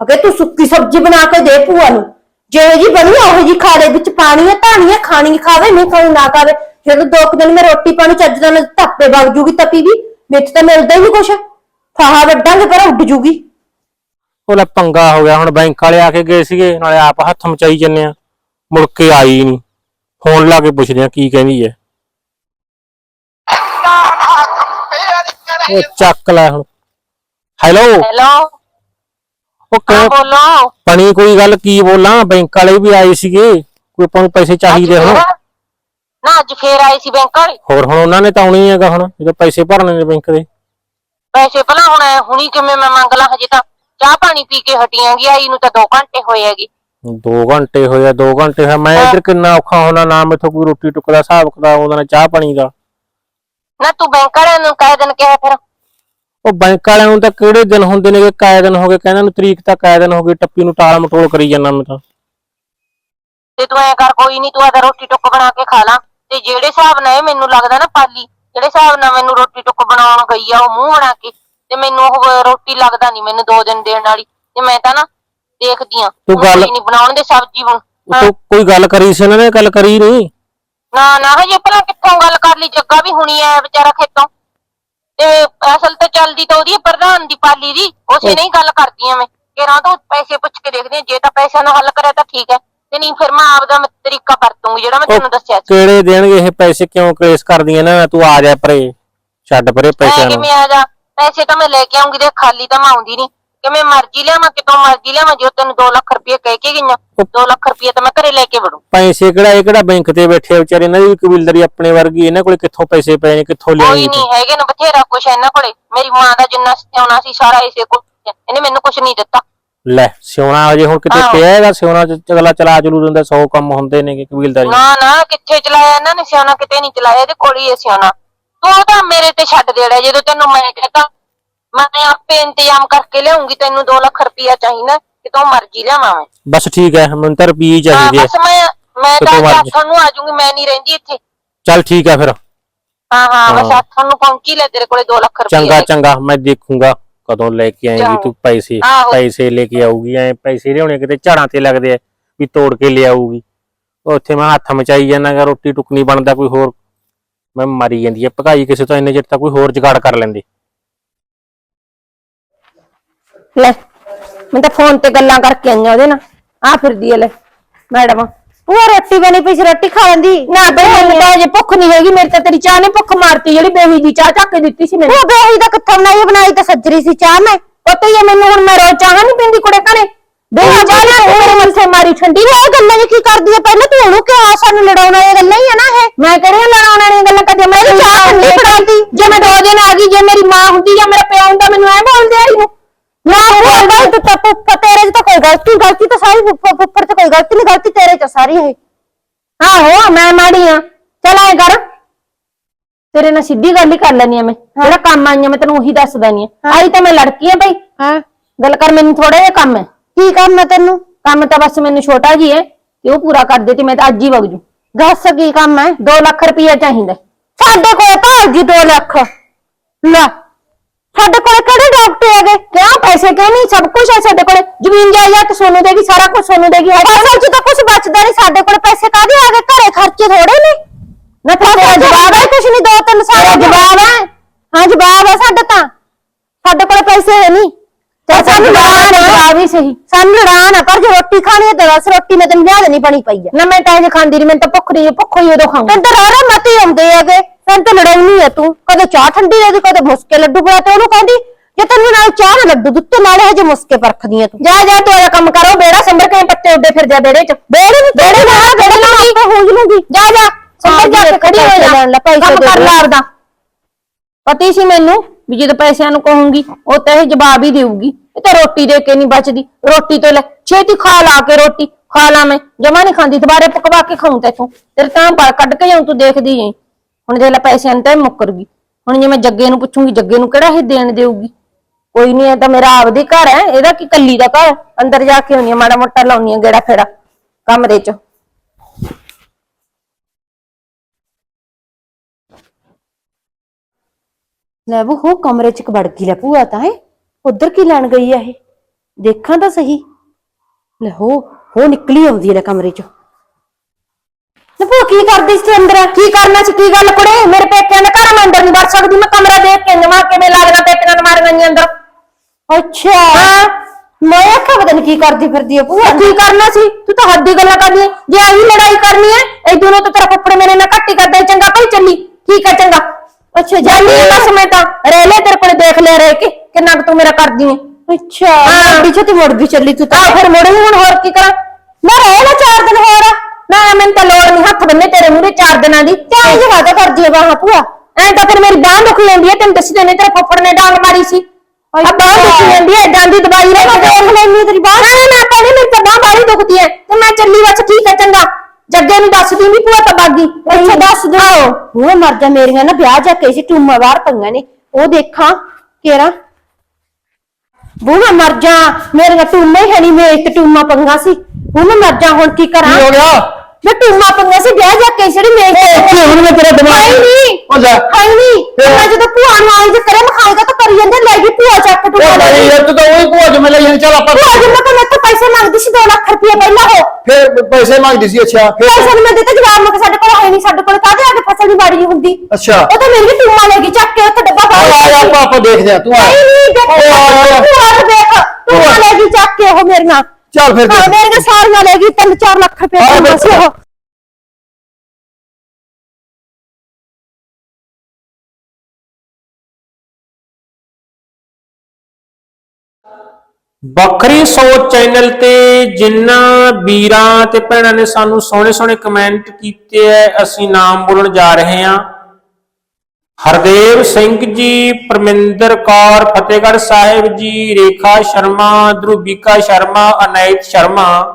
ਅਗੇ ਤੂੰ ਸੁੱਕੀ ਸਬਜ਼ੀ ਬਣਾ ਕੇ ਦੇ ਭੂਆ ਨੂੰ। ਜਿਹੋ ਜੀ ਬਣੀ, ਉਹੋ ਜੀ ਖਾੜੇ ਵਿੱਚ ਪਾਣੀ ਹੈ ਧਾਣੀ ਹੈ ਖਾਣੀ ਖਾਵੇ, ਨਹੀਂ ਖਾਣੀ ਨਾ ਖਾਵੇ। ਜਦੋਂ ਦੋ ਕੁ ਦਿਨ ਮੈਂ ਰੋਟੀ ਪਾਣੀ ਚੱਜ ਨਾਲ ਧੱਪੇ ਵਗ ਜੂਗੀ ਤਪੀ ਵੀ ਵਿੱਚ ਤਾਂ ਮਿਲਦਾ ਹੀ ਨਹੀਂ ਕੁਛ। ਫਾਹਾ ਵੱਡਾਂਗੇ ਪਰ ਉੱਡ ਜੂਗੀ। ਉਹ ਲੈ ਪੰਗਾ ਹੋ ਗਿਆ, ਹੁਣ ਬੈਂਕ ਵਾਲੇ ਆ ਕੇ ਗਏ ਸੀਗੇ, ਨਾਲੇ ਆਪ ਹੱਥ ਮਚਾਈ ਜੰਨੇ ਆ। ਮੁੜ ਕੇ ਆਈ ਨਹੀਂ ਫੋਨ ਲਾ ਕੇ ਪੁੱਛਦੇ ਆ, ਕੀ ਕਹਿੰਦੀ ਐ। ਉਹ ਚੱਕ ਲੈ ਹੁਣ। ਹੈਲੋ ਹੈਲੋ ਉਹ ਹਾਂ ਕਿਉਂ ਬੋਲੋ। ਬਣੀ ਕੋਈ ਗੱਲ ਕੀ ਬੋਲਾਂ? ਬੈਂਕ ਵਾਲੇ ਵੀ ਆਏ ਸੀਗੇ। ਕੋਈ ਆਪਾਂ ਨੂੰ ਪੈਸੇ ਚਾਹੀਦੇ ਹੁਣ। ਨਾ ਅੱਜ ਫੇਰ ਆਈ ਸੀ ਬੈਂਕ ਵਾਲੇ। ਹੋਰ ਹੁਣ ਉਹਨਾਂ ਨੇ ਤਾਂ ਆਉਣੀ ਹੀ ਹੈਗਾ ਹੁਣ। ਜਦੋਂ ਪੈਸੇ ਭਰਨੇ ਨੇ ਬੈਂਕ ਦੇ। ਪੈਸੇ ਭਲਾ ਹੁਣ ਐ ਹੁਣੀ ਕਿਵੇਂ ਮੈਂ ਮੰਗ ਲਾਂ ਹਜੇ ਤਾਂ। ਚਾਹ ਪਾਣੀ ਪੀ ਕੇ ਹਟੀਆਂਗੀ ਆਈ ਨੂੰ ਤਾਂ 2 ਘੰਟੇ ਹੋਏ ਹੈਗੇ। 2 ਘੰਟੇ ਹੋਇਆ 2 ਘੰਟੇ ਹੋਇਆ ਮੈਂ ਇੱਧਰ ਕਿੰਨਾ ਔਖਾ ਹੋਣਾ ਨਾ ਮੈਥੋਂ ਕੋਈ ਰੋਟੀ ਟੁੱਕ ਦਾ ਹਿਸਾਬ ਕਿਤਾਬ ਉਹਦਾ ਨਾ ਚਾਹ ਪਾਣੀ ਦਾ। ਨਾ ਤੂੰ ਬੈਂਕ ਵਾਲਿਆਂ ਨੂੰ ਕਹਿ ਦੇਣ ਕਿਹਾ ਫਿਰ ਉਹ ਬੈਂਕ ਵਾਲਿਆਂ ਨੂੰ ਤਾਂ ਕਿਹੜੇ ਦਿਨ ਹੁੰਦੇ ਨੇ ਕਿ ਕਾਇ ਦਿਨ ਹੋ ਗਏ? ਕਹਿੰਦੇ ਨੂੰ ਤਰੀਕ ਤਾਂ ਕਾਇ ਦਿਨ ਹੋ ਗਈ ਟੱਪੀ ਨੂੰ ਟਾਲ ਮਟੋਲ ਕਰੀ ਜਾਂਦਾ ਮੈਂ ਤਾਂ। ਤੇ ਤੂੰ ਐ ਕਰ ਕੋਈ ਨਹੀਂ ਤੂੰ ਆਦਾ ਰੋਟੀ ਟੁੱਕ ਬਣਾ ਕੇ ਖਾ ਲਾ। ਤੇ ਜਿਹੜੇ ਹਿਸਾਬ ਨਾਲ ਇਹ ਮੈਨੂੰ ਲੱਗਦਾ ਨਾ ਪਾਲੀ ਜਿਹੜੇ ਹਿਸਾਬ ਨਾਲ ਮੈਨੂੰ ਰੋਟੀ ਟੁੱਕ ਬਣਾਉਣ ਗਈ ਆ ਉਹ ਮੂੰਹ ਬਣਾ ਕੇ ਤੇ ਮੈਨੂੰ ਉਹ ਰੋਟੀ ਲੱਗਦਾ ਨਹੀਂ ਮੈਨੂੰ ਦੋ ਦਿਨ ਦੇਣ ਵਾਲੀ। ਤੇ ਮੈਂ ਤਾਂ ਨਾ ਦੇਖਦੀ ਆ। ਤੂੰ ਗੱਲ- ਨਹੀਂ ਬਣਾਉਣ ਦੇ ਸਬਜ਼ੀ ਬਣ ਤੋਂ ਕੋਈ ਗੱਲ ਕਰੀ ਸੀ ਇਹਨਾਂ ਨੇ? ਗੱਲ ਕਰੀ ਨਹੀਂ ਨਾ ਨਾ ਹਜੇ ਪਹਿਲਾਂ ਕਿੱਥੋਂ ਗੱਲ ਕਰ ਲਈ ਜੱਗਾ ਵੀ ਹੁਣੀ ਆਇਆ ਵਿਚਾਰਾ ਖੇਤੋਂ। ਤੇ ਅਸਲ ਤਾਂ ਚੱਲਦੀ ਤਾਂ ਉਹਦੀ ਆ, ਪ੍ਰਧਾਨ ਦੀ ਪਾਲੀ ਦੀ ਉਸੇ ਨਹੀਂ ਗੱਲ ਕਰਦੀ ਆ ਮੈਂ। ਕਿ ਨਾ ਤਾਂ ਪੈਸੇ ਪੁੱਛ ਕੇ ਦੇਖਦੇ ਆ, ਜੇ ਤਾਂ ਪੈਸਿਆਂ ਨਾਲ ਹੱਲ ਕਰਿਆ ਤਾਂ ਠੀਕ ਹੈ ਤੇ ਨਹੀਂ ਫਿਰ ਮੈਂ ਆਪਦਾ ਮ- ਤਰੀਕਾ ਵਰਤੂੰਗੀ ਜਿਹੜਾ ਮੈਂ ਤੈਨੂੰ ਦੱਸਿਆ ਸੀ। ਕਿਹੜੇ ਦੇਣਗੇ ਇਹ ਪੈਸੇ ਕਿਉਂ ਕਲੇਸ਼ ਕਰਦੀਆਂ ਨਾ? ਤੂੰ ਆ ਜਾ ਪਰੇ ਛੱਡ ਪਰੇ ਮੈਂ ਪੈਸਿਆਂ ਨੂੰ। ਕਿਵੇਂ ਆ ਜਾ? ਪੈਸੇ ਤਾਂ ਮੈਂ ਲੈ ਕੇ ਆਉਂਗੀ ਤੇ ਖਾਲੀ ਤਾਂ ਮੈਂ ਆਉਂਦੀ ਨਹੀਂ। ਕਿਵੇਂ ਮਰਜ਼ੀ ਲਿਆਵਾਂ ਕਿਤੋਂ ਮਰਜ਼ੀ ਲਿਆਵਾਂ ਜੋ ਤੈਨੂੰ 2 ਲੱਖ ਰੁਪਏ ਕਹਿ ਕੇ ਗਈਆਂ 2 ਲੱਖ ਰੁਪਏ ਤਾਂ ਮੈਂ ਘਰੇ ਲੈ ਕੇ ਵੜੂ। ਪੈਸੇ ਕਿਹੜਾ ਇਹ ਕਿਹੜਾ ਬੈਂਕ ਤੇ ਬੈਠੇ ਆ ਵਿਚਾਰੇ? ਇਹਨਾਂ ਦੀ ਵੀ ਕਬੀਲਦਾਰੀ ਆਪਣੇ ਵਰਗੀ ਇਹਨਾਂ ਕੋਲੇ ਕਿੱਥੋਂ ਪੈਸੇ ਪਏ ਨੇ ਕਿੱਥੋਂ ਕੋਈ ਲਿਆਉਣੇ ਨਹੀਂ ਹੈਗੇ ਨਾ ਬਥੇਰਾ ਕੁਛ ਇਹਨਾਂ ਕੋਲੇ। ਮੇਰੀ ਮਾਂ ਦਾ ਜਿੰਨਾ ਸਿਆਉਣਾ ਸੀ ਸਾਰਾ ਇਸੇ ਕੋਲ। ਇਹਨੇ ਮੈਨੂੰ ਕੁਛ ਨਹੀਂ ਦਿੱਤਾ। ਲੈ ਸਿਉਣਾ ਅਜੇ ਹੁਣ ਕਿਤੇ ਆਹੋ। ਪਿਆ ਹੈਗਾ ਸਿਉਣਾ ਚ ਅਗਲਾ ਚਲਾ ਚਲੂ ਦਿੰਦਾ 100 ਕੰਮ ਹੁੰਦੇ ਨੇ ਕਬੀਲਦਾਰੀ ਨਾ ਨਾ ਕਿੱਥੇ ਚਲਾਇਆ ਇਹਨਾਂ ਨੇ? ਸਿਆਣਾ ਕਿਤੇ ਨਹੀਂ ਚਲਾਇਆ ਇਹਦੇ ਕੋਲ ਹੀ ਹੈ ਸਿਆਣਾ ਤੂੰ ਤਾਂ ਮੇਰੇ ਤੇ ਛੱਡ ਦੇੜਾ ਜਦੋਂ ਤੈਨੂੰ ਮੈਂ ਕਹਤਾ। ਮੈਂ ਆਪੇ ਇੰਤਜ਼ਾਮ ਕਰਕੇ ਲਿਆਉਂਗੀ ਤੈਨੂੰ 2 ਲੱਖ ਰੁਪਇਆ ਚਾਹੀਦਾ ਕਿਤੋਂ ਮਰਜ਼ੀ ਲਿਆਵਾਂ ਮੈਂ। ਬਸ ਠੀਕ ਹੈ ਮੈਨੂੰ ਤਾਂ ਰੁਪਈਏ ਹੀ ਹਾਂ ਚਾਹੀਦੇ ਆ। ਬਸ ਮੈਂ ਮੈਂ ਕਿਤੋਂ ਤਾਂ ਮਰਜ਼ੀ। ਆਥਣ ਨੂੰ ਆ ਜਾਊਂਗੀ ਮੈਂ ਨਹੀਂ ਰਹਿੰਦੀ ਇੱਥੇ। ਚੱਲ ਠੀਕ ਹੈ ਫਿਰ। ਹਾਂ ਹਾਂ ਬਸ ਹਾਂ। ਆਥਣ ਨੂੰ ਪਹੁੰਚੀ ਲੈ ਤੇਰੇ ਕੋਲੇ 2 ਲੱਖ ਰੁਪਇਆ ਚੰਗਾ ਚੰਗਾ ਮੈਂ ਦੇਖੂੰਗਾ ਕਦੋਂ ਲੈ ਕੇ ਆਏਗੀ। ਤੂੰ ਪੈਸੇ। ਆਹੋ। ਪੈਸੇ ਲੈ ਕੇ ਆਊਗੀ ਐ ਪੈਸੇ ਲਿਆਉਣੇ ਕਿਤੇ ਝਾੜਾਂ ਤੇ ਲੱਗਦੇ ਆ ਵੀ ਤੋੜ ਕੇ ਲਿਆਊਗੀ। ਉੱਥੇ ਮੈਂ ਹੱਥ ਮਚਾਈ ਜਾਣਾਗਾ ਰੋਟੀ ਟੁੱਕ ਨਹੀਂ ਬਣਦਾ ਕੋਈ ਹੋਰ। ਮੈਂ ਮਰੀ ਜਾਂਦੀ ਆ ਭਕਾਈ ਕਿਸੇ ਤੋਂ ਇੰਨੇ ਚਿਰ ਤਾਂ ਕੋਈ ਹੋਰ ਜੁਗਾੜ ਕਰ ਲੈਂਦੇ। ਲੈ ਮੈਂ ਤਾਂ ਫੋਨ ਤੇ ਗੱਲਾਂ ਕਰਕੇ ਆਈਆਂ ਉਹਦੇ ਨਾਲ। ਆ ਫਿਰਦੀ ਐ ਲੈ ਮੈਡਮ। ਭੂਆ ਰੋਟੀ ਬਣੀ ਪਈ ਸੀ ਰੋਟੀ ਖਾ ਲੈਂਦੀ ਨਾ ਬਈ ਮੈਨੂੰ ਤਾਂ ਅਜੇ ਭੁੱਖ ਨਹੀਂ ਹੈਗੀ ਮੇਰੇ ਤਾਂ ਤੇਰੀ ਚਾਹ ਨੇ ਭੁੱਖ ਮਾਰਤੀ ਜਿਹੜੀ ਬੇਹੀ ਦੀ ਚਾਹ ਚੱਕ ਕੇ ਦਿੱਤੀ ਸੀ ਮੈਨੂੰ। ਉਹ ਬੇਹੀ ਦਾ ਕਿੱਥੋਂ ਬਣਾਈ ਬਣਾਈ ਤਾਂ ਸੱਜਰੀ ਸੀ ਚਾਹ ਮੈਂ। ਪਤਾ ਹੀ ਹੈ ਮੈਨੂੰ ਹੁਣ ਮੈਂ ਰੋਜ਼ ਚਾਹ ਨਹੀਂ ਪੀਂਦੀ ਕੁੜੇ ਕਣੇ ਬੇਹੀ ਚਾਹ ਨਾ ਮੇਰੇ ਮੱਥੇ ਮਾਰੀ ਠੰਡੀ। ਇਹ ਗੱਲਾਂ ਕੀ ਕਰਦੀ ਹੈ ਪਹਿਲਾਂ ਤੂੰ ਉਹਨੂੰ ਕਿਹਾ ਸਾਨੂੰ ਲੜਾਉਣ ਵਾਲੀਆਂ ਗੱਲਾਂ ਹੀ ਆ ਨਾ ਇਹ। ਮੈਂ ਕਿਹੜੀਆਂ ਲੜਾਉਣ ਵਾਲੀਆਂ ਗੱਲਾਂ ਕਰਦੀ ਹਾਂ? ਮੈਂ ਚਾਹ ਠੰਡੀ ਫੜਾਉਂਦੀ ਜੇ ਮੈਂ ਦੋ ਦਿਨ ਆ ਗਈ ਜੇ ਮੇਰੀ ਮਾਂ ਹੁੰਦੀ ਜਾਂ ਮੇਰਾ ਪਿਓ ਹੁੰਦਾ ਮੈਨੂੰ ਐ ਬੋਲਦੇ ਆਈ ਨੂੰ ਨਾ ਉਹ ਗਲਤ ਤਾਂ ਪੁੱਪ ਤੇਰੇ 'ਚ ਤਾਂ ਕੋਈ ਗਲਤੀ ਗਲਤੀ ਤਾਂ ਸਾਰੀ ਪੁੱਪ- ਪੁੱਪਰ 'ਚ ਕੋਈ ਗਲਤੀ ਨਹੀਂ ਗਲਤੀ ਤੇਰੇ 'ਚ ਸਾਰੀ ਇਹ। ਆਹੋ ਮੈਂ ਮਾੜੀ ਆ। ਚਲ ਐ ਕਰ। ਤੇਰੇ ਨਾਲ ਸਿੱਧੀ ਗੱਲ ਹੀ ਕਰ ਲੈਣੀ ਆ ਮੈਂ। ਜਿਹੜਾ ਕੰਮ ਆਈ ਆ ਮੈਂ ਤੈਨੂੰ ਉਹੀ ਦੱਸ ਦੇਣੀ ਆ। ਆਈ ਤਾਂ ਮੈਂ ਲੜਕੀ ਆ ਬਈ। ਹਾਂ। ਗੱਲ ਕਰ ਮੈਨੂੰ ਥੋੜਾ ਜਿਹਾ ਕੰਮ ਹੈ ਕੀ ਕੰਮ ਹੈ ਤੈਨੂੰ? ਕੰਮ ਤਾਂ ਬਸ ਮੈਨੂੰ ਛੋਟਾ ਜੀ ਹੈ ਤੇ ਉਹ ਪੂਰਾ ਕਰ ਦੇ ਤੇ ਮੈਂ ਤਾਂ ਅੱਜ ਹੀ ਵਗ ਜੂ। ਦੱਸ ਕੀ ਕੰਮ ਹੈ 2 ਲੱਖ ਰੁਪਇਆ ਚਾਹੀਦਾ। ਸਾਡੇ ਕੋਲ ਤਾਂ ਜੀ 2 ਲੱਖ। ਲੈ ਸਾਡੇ ਕੋਲ ਕਿਹੜੇ ਹੈਗੇ ਕਿਉਂ ਪੈਸੇ ਕਿਉਂ ਨਹੀਂ? ਸਭ ਕੁਝ ਹੈ ਸਾਡੇ ਕੋਲੇ। ਜ਼ਮੀਨ ਜਾਇਦਾਦ ਸੋਨੂੰ ਦੇਗੀ ਸਾਰਾ ਕੁਝ ਸੋਨੂੰ ਦੇਗੀ ਹੈ ਅਸਲ 'ਚ ਤਾਂ ਕੁਝ ਬਚਦਾ ਨਹੀਂ ਸਾਡੇ ਕੋਲ। ਪੈਸੇ ਕਾਹਦੇ ਆ ਗਏ? ਘਰੇ ਖਰਚੇ ਥੋੜੇ ਨੇ। ਨਾ ਤੇਰਾ ਜਵਾਬ ਹੈ। ਕੁਝ ਨਹੀਂ ਦੋ ਤਿੰਨ ਸਾਲ ਜਵਾਬ ਹੈ। ਹਾਂ ਜਵਾਬ ਹੈ ਸਾਡਾ ਤਾਂ। ਸਾਡੇ ਕੋਲ ਪੈਸੇ ਹੈ ਨਹੀਂ। ਤੇ ਸਾਨੂੰ ਦਾ ਜਵਾਬ ਹੀ ਸਹੀ। ਸਾਨੂੰ ਲੜਾ ਨਾ ਕਰ ਜੇ ਰੋਟੀ ਖਾਣੀ ਹੈ ਤਾਂ ਦੱਸ ਰੋਟੀ ਮੈਂ ਤੈਨੂੰ ਲਿਆ ਦੇਣੀ ਬਣੀ ਪਈ ਹੈ। ਨਾ ਮੈਂ ਤਾਂ ਇਹ ਖਾਂਦੀ ਨਹੀਂ ਮੈਨੂੰ ਤਾਂ ਭੁੱਖ ਨਹੀਂ ਭੁੱਖ ਹੀ ਉਦੋਂ ਖਾਊਂ ਤੈਨੂੰ ਰਾਰਾ ਮਤੀ ਆਉਂਦੇ ਹੈਗੇ। ਤੈਨੂੰ ਤਾਂ ਲੜਾਉਣੀ ਹੈ ਤੂੰ। ਕਦੇ ਚਾਹ ਠੰਡੀ ਦੇ ਦੀ ਕਦੇ ਮੁਸਕੇ ਲੱਡੂ ਬਣਾ ਤੇ ਉਹਨੂੰ ਕਹਿੰਦੀ ਜੇ ਤੈਨੂੰ ਨਾਲ ਚਾਹ ਨਾਲ ਲੱਡੂ ਦਿੱਤੇ ਨਾਲੇ ਹਜੇ ਮੁਸਕੇ ਪਰਖਦੀ ਹੈ ਤੂੰ। ਜਾ ਜਾ ਤੂੰ ਇਹ ਕੰਮ ਕਰੋ ਬੇੜਾ ਸੰਭਰ ਕੇ ਪੱਤੇ ਉੱਡੇ ਫਿਰ ਜਾ ਬੇੜੇ ਚ। ਬੇੜੇ ਨਹੀਂ ਬੇੜੇ ਨਾ ਬੇੜੇ ਲਾਉਂਗੀ ਹੋ ਜੂਗੀ ਜਾ ਜਾ ਸੰਭਰ ਜਾ ਕੇ ਖੜੀ ਹੋ ਜਾ। ਕੰਮ ਕਰ ਦੇ। ਲੈ ਆਪਦਾ ਪਤੀ ਸੀ ਮੈਨੂੰ ਵੀ ਜਦੋਂ ਪੈਸਿਆਂ ਨੂੰ ਕਹੂੰਗੀ ਉਹ ਤਾਂ ਇਹ ਜਵਾਬ ਹੀ ਦੇਊਗੀ। ਇਹ ਤਾਂ ਰੋਟੀ ਦੇ ਕੇ ਨਹੀਂ ਬਚਦੀ। ਰੋਟੀ ਤੋਂ ਲੈ ਛੇਤੀ ਖਾ ਲਾ ਕੇ ਰੋਟੀ ਖਾ ਲਾ ਮੈਂ। ਜਮਾ ਨਹੀਂ ਖਾਂਦੀ ਦੁਬਾਰੇ ਪਕਵਾ ਕੇ ਖਾਉਂ ਤੈਥੋਂ। ਤੇਰੇ ਤਾਂ ਪਰ ਕੱਢ ਕੇ ਜਾਉਂ ਤੂੰ ਦੇਖਦੀ ਜਾਈਂ। ਹੁਣ ਜੇ ਲੈ ਪੈਸਿਆਂ ਨੂੰ ਤਾਂ ਇਹ ਮੁੱਕਰ ਗਈ। ਹੁਣ ਜੇ ਮੈਂ ਜੱਗੇ ਨੂੰ ਪੁੱਛੂੰਗੀ ਜੱਗੇ ਨੂੰ ਕਿਹੜਾ ਇਹ ਦੇਣ ਦੇਊਗੀ? ਕੋਈ ਨਹੀਂ ਇਹ ਤਾਂ ਮੇਰਾ ਆਪਦੇ ਘਰ ਹੈ ਇਹਦਾ ਕੀ ਕੱਲੀ ਦਾ ਘਰ? ਅੰਦਰ ਜਾ ਕੇ ਆਉਣੀ ਮਾੜਾ ਮੋਟਾ ਲਾਉਣੀ ਆ ਗੇੜਾ ਫੇੜਾ ਕਮਰੇ 'ਚ। ਲੈ ਉਹ ਹੋ ਕਮਰੇ ਚ ਇੱਕ ਵੜ ਗਈ ਲੈ ਭੂਆ ਤਾਂ ਹੈ ਉਧਰ ਕੀ ਲੈਣ ਗਈ ਆ ਇਹ? ਦੇਖਾਂ ਤਾਂ ਸਹੀ। ਲੈ ਹੋ ਹੋ ਨਿਕਲੀ ਆਉਂਦੀ ਹੈ ਲੈ ਕਮਰੇ ਚ। ਤੇ ਭੂਆ ਕੀ ਕਰਦੀ ਸੀ ਤੂੰ ਅੰਦਰ? ਕੀ ਕਰਨਾ ਸੀ ਕੀ ਗੱਲ ਕੁੜੇ? ਮੇਰੇ ਪੇਕਿਆਂ ਦੇ ਘਰ ਮੈਂ ਅੰਦਰ ਨਹੀਂ ਵੜ ਸਕਦੀ ਮੈਂ ਕਮਰਾ ਦੇਖ ਕੇ ਜਮਾ ਕਿਵੇਂ ਲੱਗਦਾ ਪੇਟੀਆਂ ਨੂੰ ਮਾਰ ਗਈਆਂ ਅੰਦਰ। ਅੱਛਾ। ਮੈਂ ਆਖਿਆ ਪਤਾ ਨੀ ਕੀ ਕਰਦੀ ਫਿਰਦੀ ਆ ਭੂਆ। ਕੀ ਕਰਨਾ ਸੀ? ਤੂੰ ਤਾਂ ਹੱਦੀ ਗੱਲਾਂ ਕਰਦੀ ਹੈ ਜੇ ਆਹੀ ਲੜਾਈ ਕਰਨੀ ਹੈ ਇਹ ਦੋਨੋਂ ਤਾਂ ਤੇਰਾ ਫੁੱਫੜ ਮੇਰੇ ਨਾਲ ਘੱਟ ਹੀ ਕਰਦਾ ਹੈ। ਚੰਗਾ ਭਾਈ ਚੱਲੀ। ਠੀਕ ਹੈ ਚੰਗਾ। ਅੱਛਾ ਜਾਂਦੀ ਹੈ ਬਸ ਮੈਂ ਤਾਂ। ਰਹਿ ਲੈ ਤੇਰੇ ਕੋਲੇ ਦੇਖ ਲਿਆ ਰਹਿ ਕੇ। ਕਿੰਨਾ ਕੁ ਤੂੰ ਮੇਰਾ ਕਰਦੀ ਹੈ ਅੱਛਾ ਹਾਂ। ਪਿੱਛੇ ਤੇ ਮੁੜ ਵੀ ਚੱਲੀ ਤੂੰ ਤਾਂ। ਤਾਂ ਫਿਰ ਮੁੜੇ ਹੁਣ ਹੋਰ ਕੀ ਕਰਾਂ? ਮੈਂ ਰਹਿ ਨਾ ਚਾਰ ਦਿਨ ਹੋਰ। ਨਾ ਮੈਨੂੰ ਤਾਂ ਲੋੜ ਨਹੀਂ ਹੱਥ ਬੰਨੇ ਤੇਰੇ ਮੂਹਰੇ ਚਾਰ ਦਿਨਾਂ ਦੀ। ਚਾਹ ਜਗਾ ਤਾਂ ਕਰਦੀ ਆ ਬਾਹਾਂ ਭੂਆ। ਐਂ ਤਾਂ ਫਿਰ ਮੇਰੀ ਬਾਹ ਦੁਖ ਜਾਂਦੀ ਹੈ ਤੈਨੂੰ ਦੱਸੀ ਤੇ ਤੇਰੇ ਫੁੱਫੜ ਨੇ ਡਾਂਗ ਮਾਰੀ ਸੀ। ਆ ਬਾਹ ਦੁਖ ਜਾਂਦੀ ਹੈ ਜਾਂਦੀ ਦਵਾਈ ਲੈ ਕੇ ਦੇਖ ਲੈਣੀ ਤੇਰੀ ਬਾਹ। ਨਾ ਨਾ ਭੈਣੇ ਮੇਰੀ ਤਾਂ ਬਾਹ ਬਾਹਲੀ ਦੁਖਦੀ ਹੈ ਤੇ ਮੈਂ ਚੱਲੀ ਬਸ ਠੀਕ ਹੈ ਚੰਗਾ। ਜੱਗੇ ਨੂੰ ਦੱਸਦੀ ਵੀ ਭੂਆ ਤਾਂ ਬਾਗੀ। ਅੱਛਾ ਦੱਸ ਦੋ। ਉਹ ਮਰ ਜਾ ਮੇਰੀਆਂ ਨਾ ਵਿਆਹ ਜਾ ਕੇ ਸੀ ਟੂਮਾ ਬਾਹਰ ਪਈਆਂ ਨੇ। ਉਹ ਦੇਖਾਂ ਕਿਹੜਾ। ਬੂਹਾ ਮਰ ਜਾ ਮੇਰੀਆਂ ਟੂਮਾ ਹੀ ਹੈ ਨਹੀਂ ਮੇਰੇ ਤੇ ਟੂਮਾ ਪੰਗਾ ਸੀ। ਬੂਹਾ ਮਰ ਜਾ ਹੁਣ ਕੀ ਕਰਾਂ? ਕੀ ਹੋ ਗਿਆ? ਮੈਂ ਟੂਮਾ ਪੰਗਾ ਸੀ ਵਿਆਹ ਜਾ ਕੇ ਜਿਹੜੀ ਮੇਰੇ ਕੀ ਹੁਣ ਮੈਂ ਤੇਰਾ ਦਿਮਾਗ ਹਾਈ ਨਹੀਂ ਉਹ ਲੈ ਹਾਈ ਨਹੀਂ? ਮੈਂ ਜਦੋਂ ਭੂਆ ਨੂੰ ਆਈ ਜੇ ਕਰੇ ਮਖਾਏਗਾ ਤਾਂ ਕਰੀ ਜਾਂਦੇ ਲੈ ਗਈ ਭੂਆ ਚੱਕ ਟੂਮਾ ਉਹ ਨਹੀਂ ਯਾਰ ਤੂੰ ਤਾਂ ਉਹੀ ਭੂਆ ਜਮੇ ਲਈ ਚੱਲ ਆਪਾਂ ਭੂਆ ਜੀ ਮੈਂ ਤਾਂ ਇੱਥੇ ਪੈਸੇ ਮੰਗਦੀ ਸੀ 2 ਲੱਖ ਰੁਪਏ ਪਹਿਲਾਂ ਉਹ। ਫਿਰ ਪੈਸੇ ਮੰਗਦੀ ਸੀ ਅੱਛਾ। ਫਿਰ? ਪੈਸੇ ਮੈਂ ਦਿੱਤੇ ਜਵਾਬ ਮੈਂ ਸਾਡੇ ਕੋਲ ਹੈ ਨਹੀਂ ਸਾਡੇ ਕੋਲ ਕਾਹਦੇ ਆ ਕੇ ਫਸਲ ਦੀ ਬਾੜੀ ਨਹੀਂ ਹੁੰਦੀ? ਅੱਛਾ। ਉਹ ਤਾਂ ਮੇਰੀ ਟੂਮਾ ਲੈ ਗਈ ਚੱਕ ਕੇ ਉੱਥੇ ਡੱਬਾ ਪਾ ਆ ਆਪਾਂ ਆਪਾਂ ਦੇਖਦੇ ਆ ਤੂੰ ਆ। ਨਹੀਂ ਨਹੀਂ ਦੇਖ ਉਹ ਆ, ਦੇਖ ਟੂਮਾ ਲੈ ਗਈ ਚੱਕ ਕੇ ਉਹ ਮੇਰੀਆਂ ਚੱਲ ਫਿਰ ਹਾਂ ਦੇਖ। ਮੇਰੀਆਂ ਸਾਰੀਆਂ ਲੈ ਗਈ 3-4 ਲੱਖ ਰੁਪਏ ਹਾਂ, ਟੂਮਾ ਸੀ ਉਹ। ਵੱਖਰੀ ਸੋਚ ਚੈਨਲ ਤੇ ਜਿਨ੍ਹਾਂ ਵੀਰਾਂ ਤੇ ਭੈਣਾਂ ਨੇ ਸਾਨੂੰ ਸੋਹਣੇ ਸੋਹਣੇ ਕਮੈਂਟ ਕੀਤੇ ਐ ਅਸੀਂ ਨਾਮ ਬੋਲਣ ਜਾ ਰਹੇ ਹਾਂ Hardev Singh ji, Parminder Kaur, Fatehgarh Sahib ji, Rekha Sharma, Dhrubika Sharma, Anait Sharma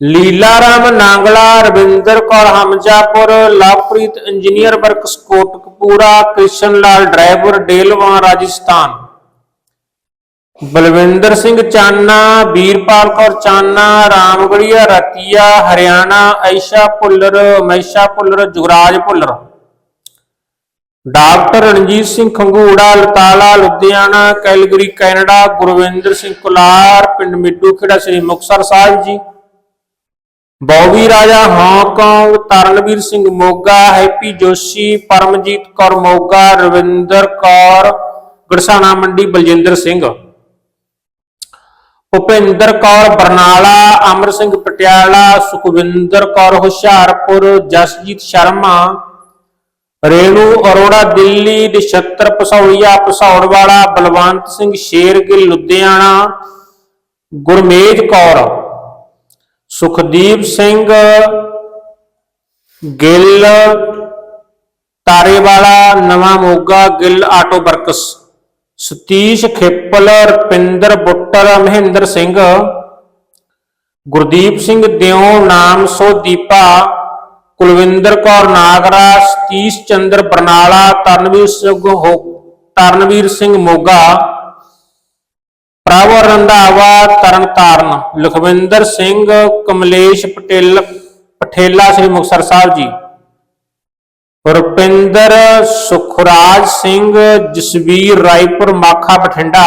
Leela Ram Nangla, Ravinder Kaur Hamjapur, Lovepreet engineer works Kotkapura Krishan Lal driver, Delwa Rajasthan, Balwinder Singh Chana, Veerpal Kaur Chana Ramgarhia Ratia, Haryana Esha Bhullar Maisha Bhullar, Jugraj Bhullar. Doctor Ranjit Singh Khangura, Latala, Ludhiana, Calgary, Canada, Gurwinder Singh Kular, ਪਿੰਡ Middu Khera, Sri Muktsar Sahib ji. Bobby Raja Hong Kong Taranveer Singh Moga, Happy Joshi, Paramjit Kaur Moga, Ravinder Kaur Garsana Mandi, Baljinder Singh. Bhupinder Kaur Barnala, Amar Singh Patiala, Sukhwinder Kaur Hoshiarpur, Jasjit Sharma Renu Arora Delhi Nachhattar ਪਸੌਲੀਆ ਪਸੌੜਵਾਲਾ Balwant Singh Shergill, Ludhiana. Gurmej Kaur, Sukhdeep Singh Gill, Tarewala, Nawan Moga, Gill auto works. Satish Khepal, Rupinder Buttar, Mahinder Singh. Gurdeep Singh ਦਿਓ, ਨਾਮ ਸੋ ਦੀਪਾ। ਕੁਲਵਿੰਦਰ ਕੌਰ ਨਾਗਰਾ, ਸਤੀਸ਼ ਚੰਦਰ ਬਰਨਾਲਾ, ਤਰਨਵੀਰ ਸਿੰਘ ਹੋ, ਤਰਨਵੀਰ ਸਿੰਘ ਮੋਗਾ, ਪ੍ਰਭ ਰੰਧਾਵਾ, ਤਰਨ ਤਾਰਨ, ਲਖਵਿੰਦਰ ਸਿੰਘ, ਕਮਲੇਸ਼ ਪਟੇਲ, ਪਠੇਲਾ ਸ੍ਰੀ ਮੁਕਤਸਰ ਸਾਹਿਬ ਜੀ। ਰੁਪਿੰਦਰ ਸੁਖਰਾਜ ਸਿੰਘ, ਜਸਵੀਰ ਰਾਏਪੁਰ, ਮਾਖਾ ਬਠਿੰਡਾ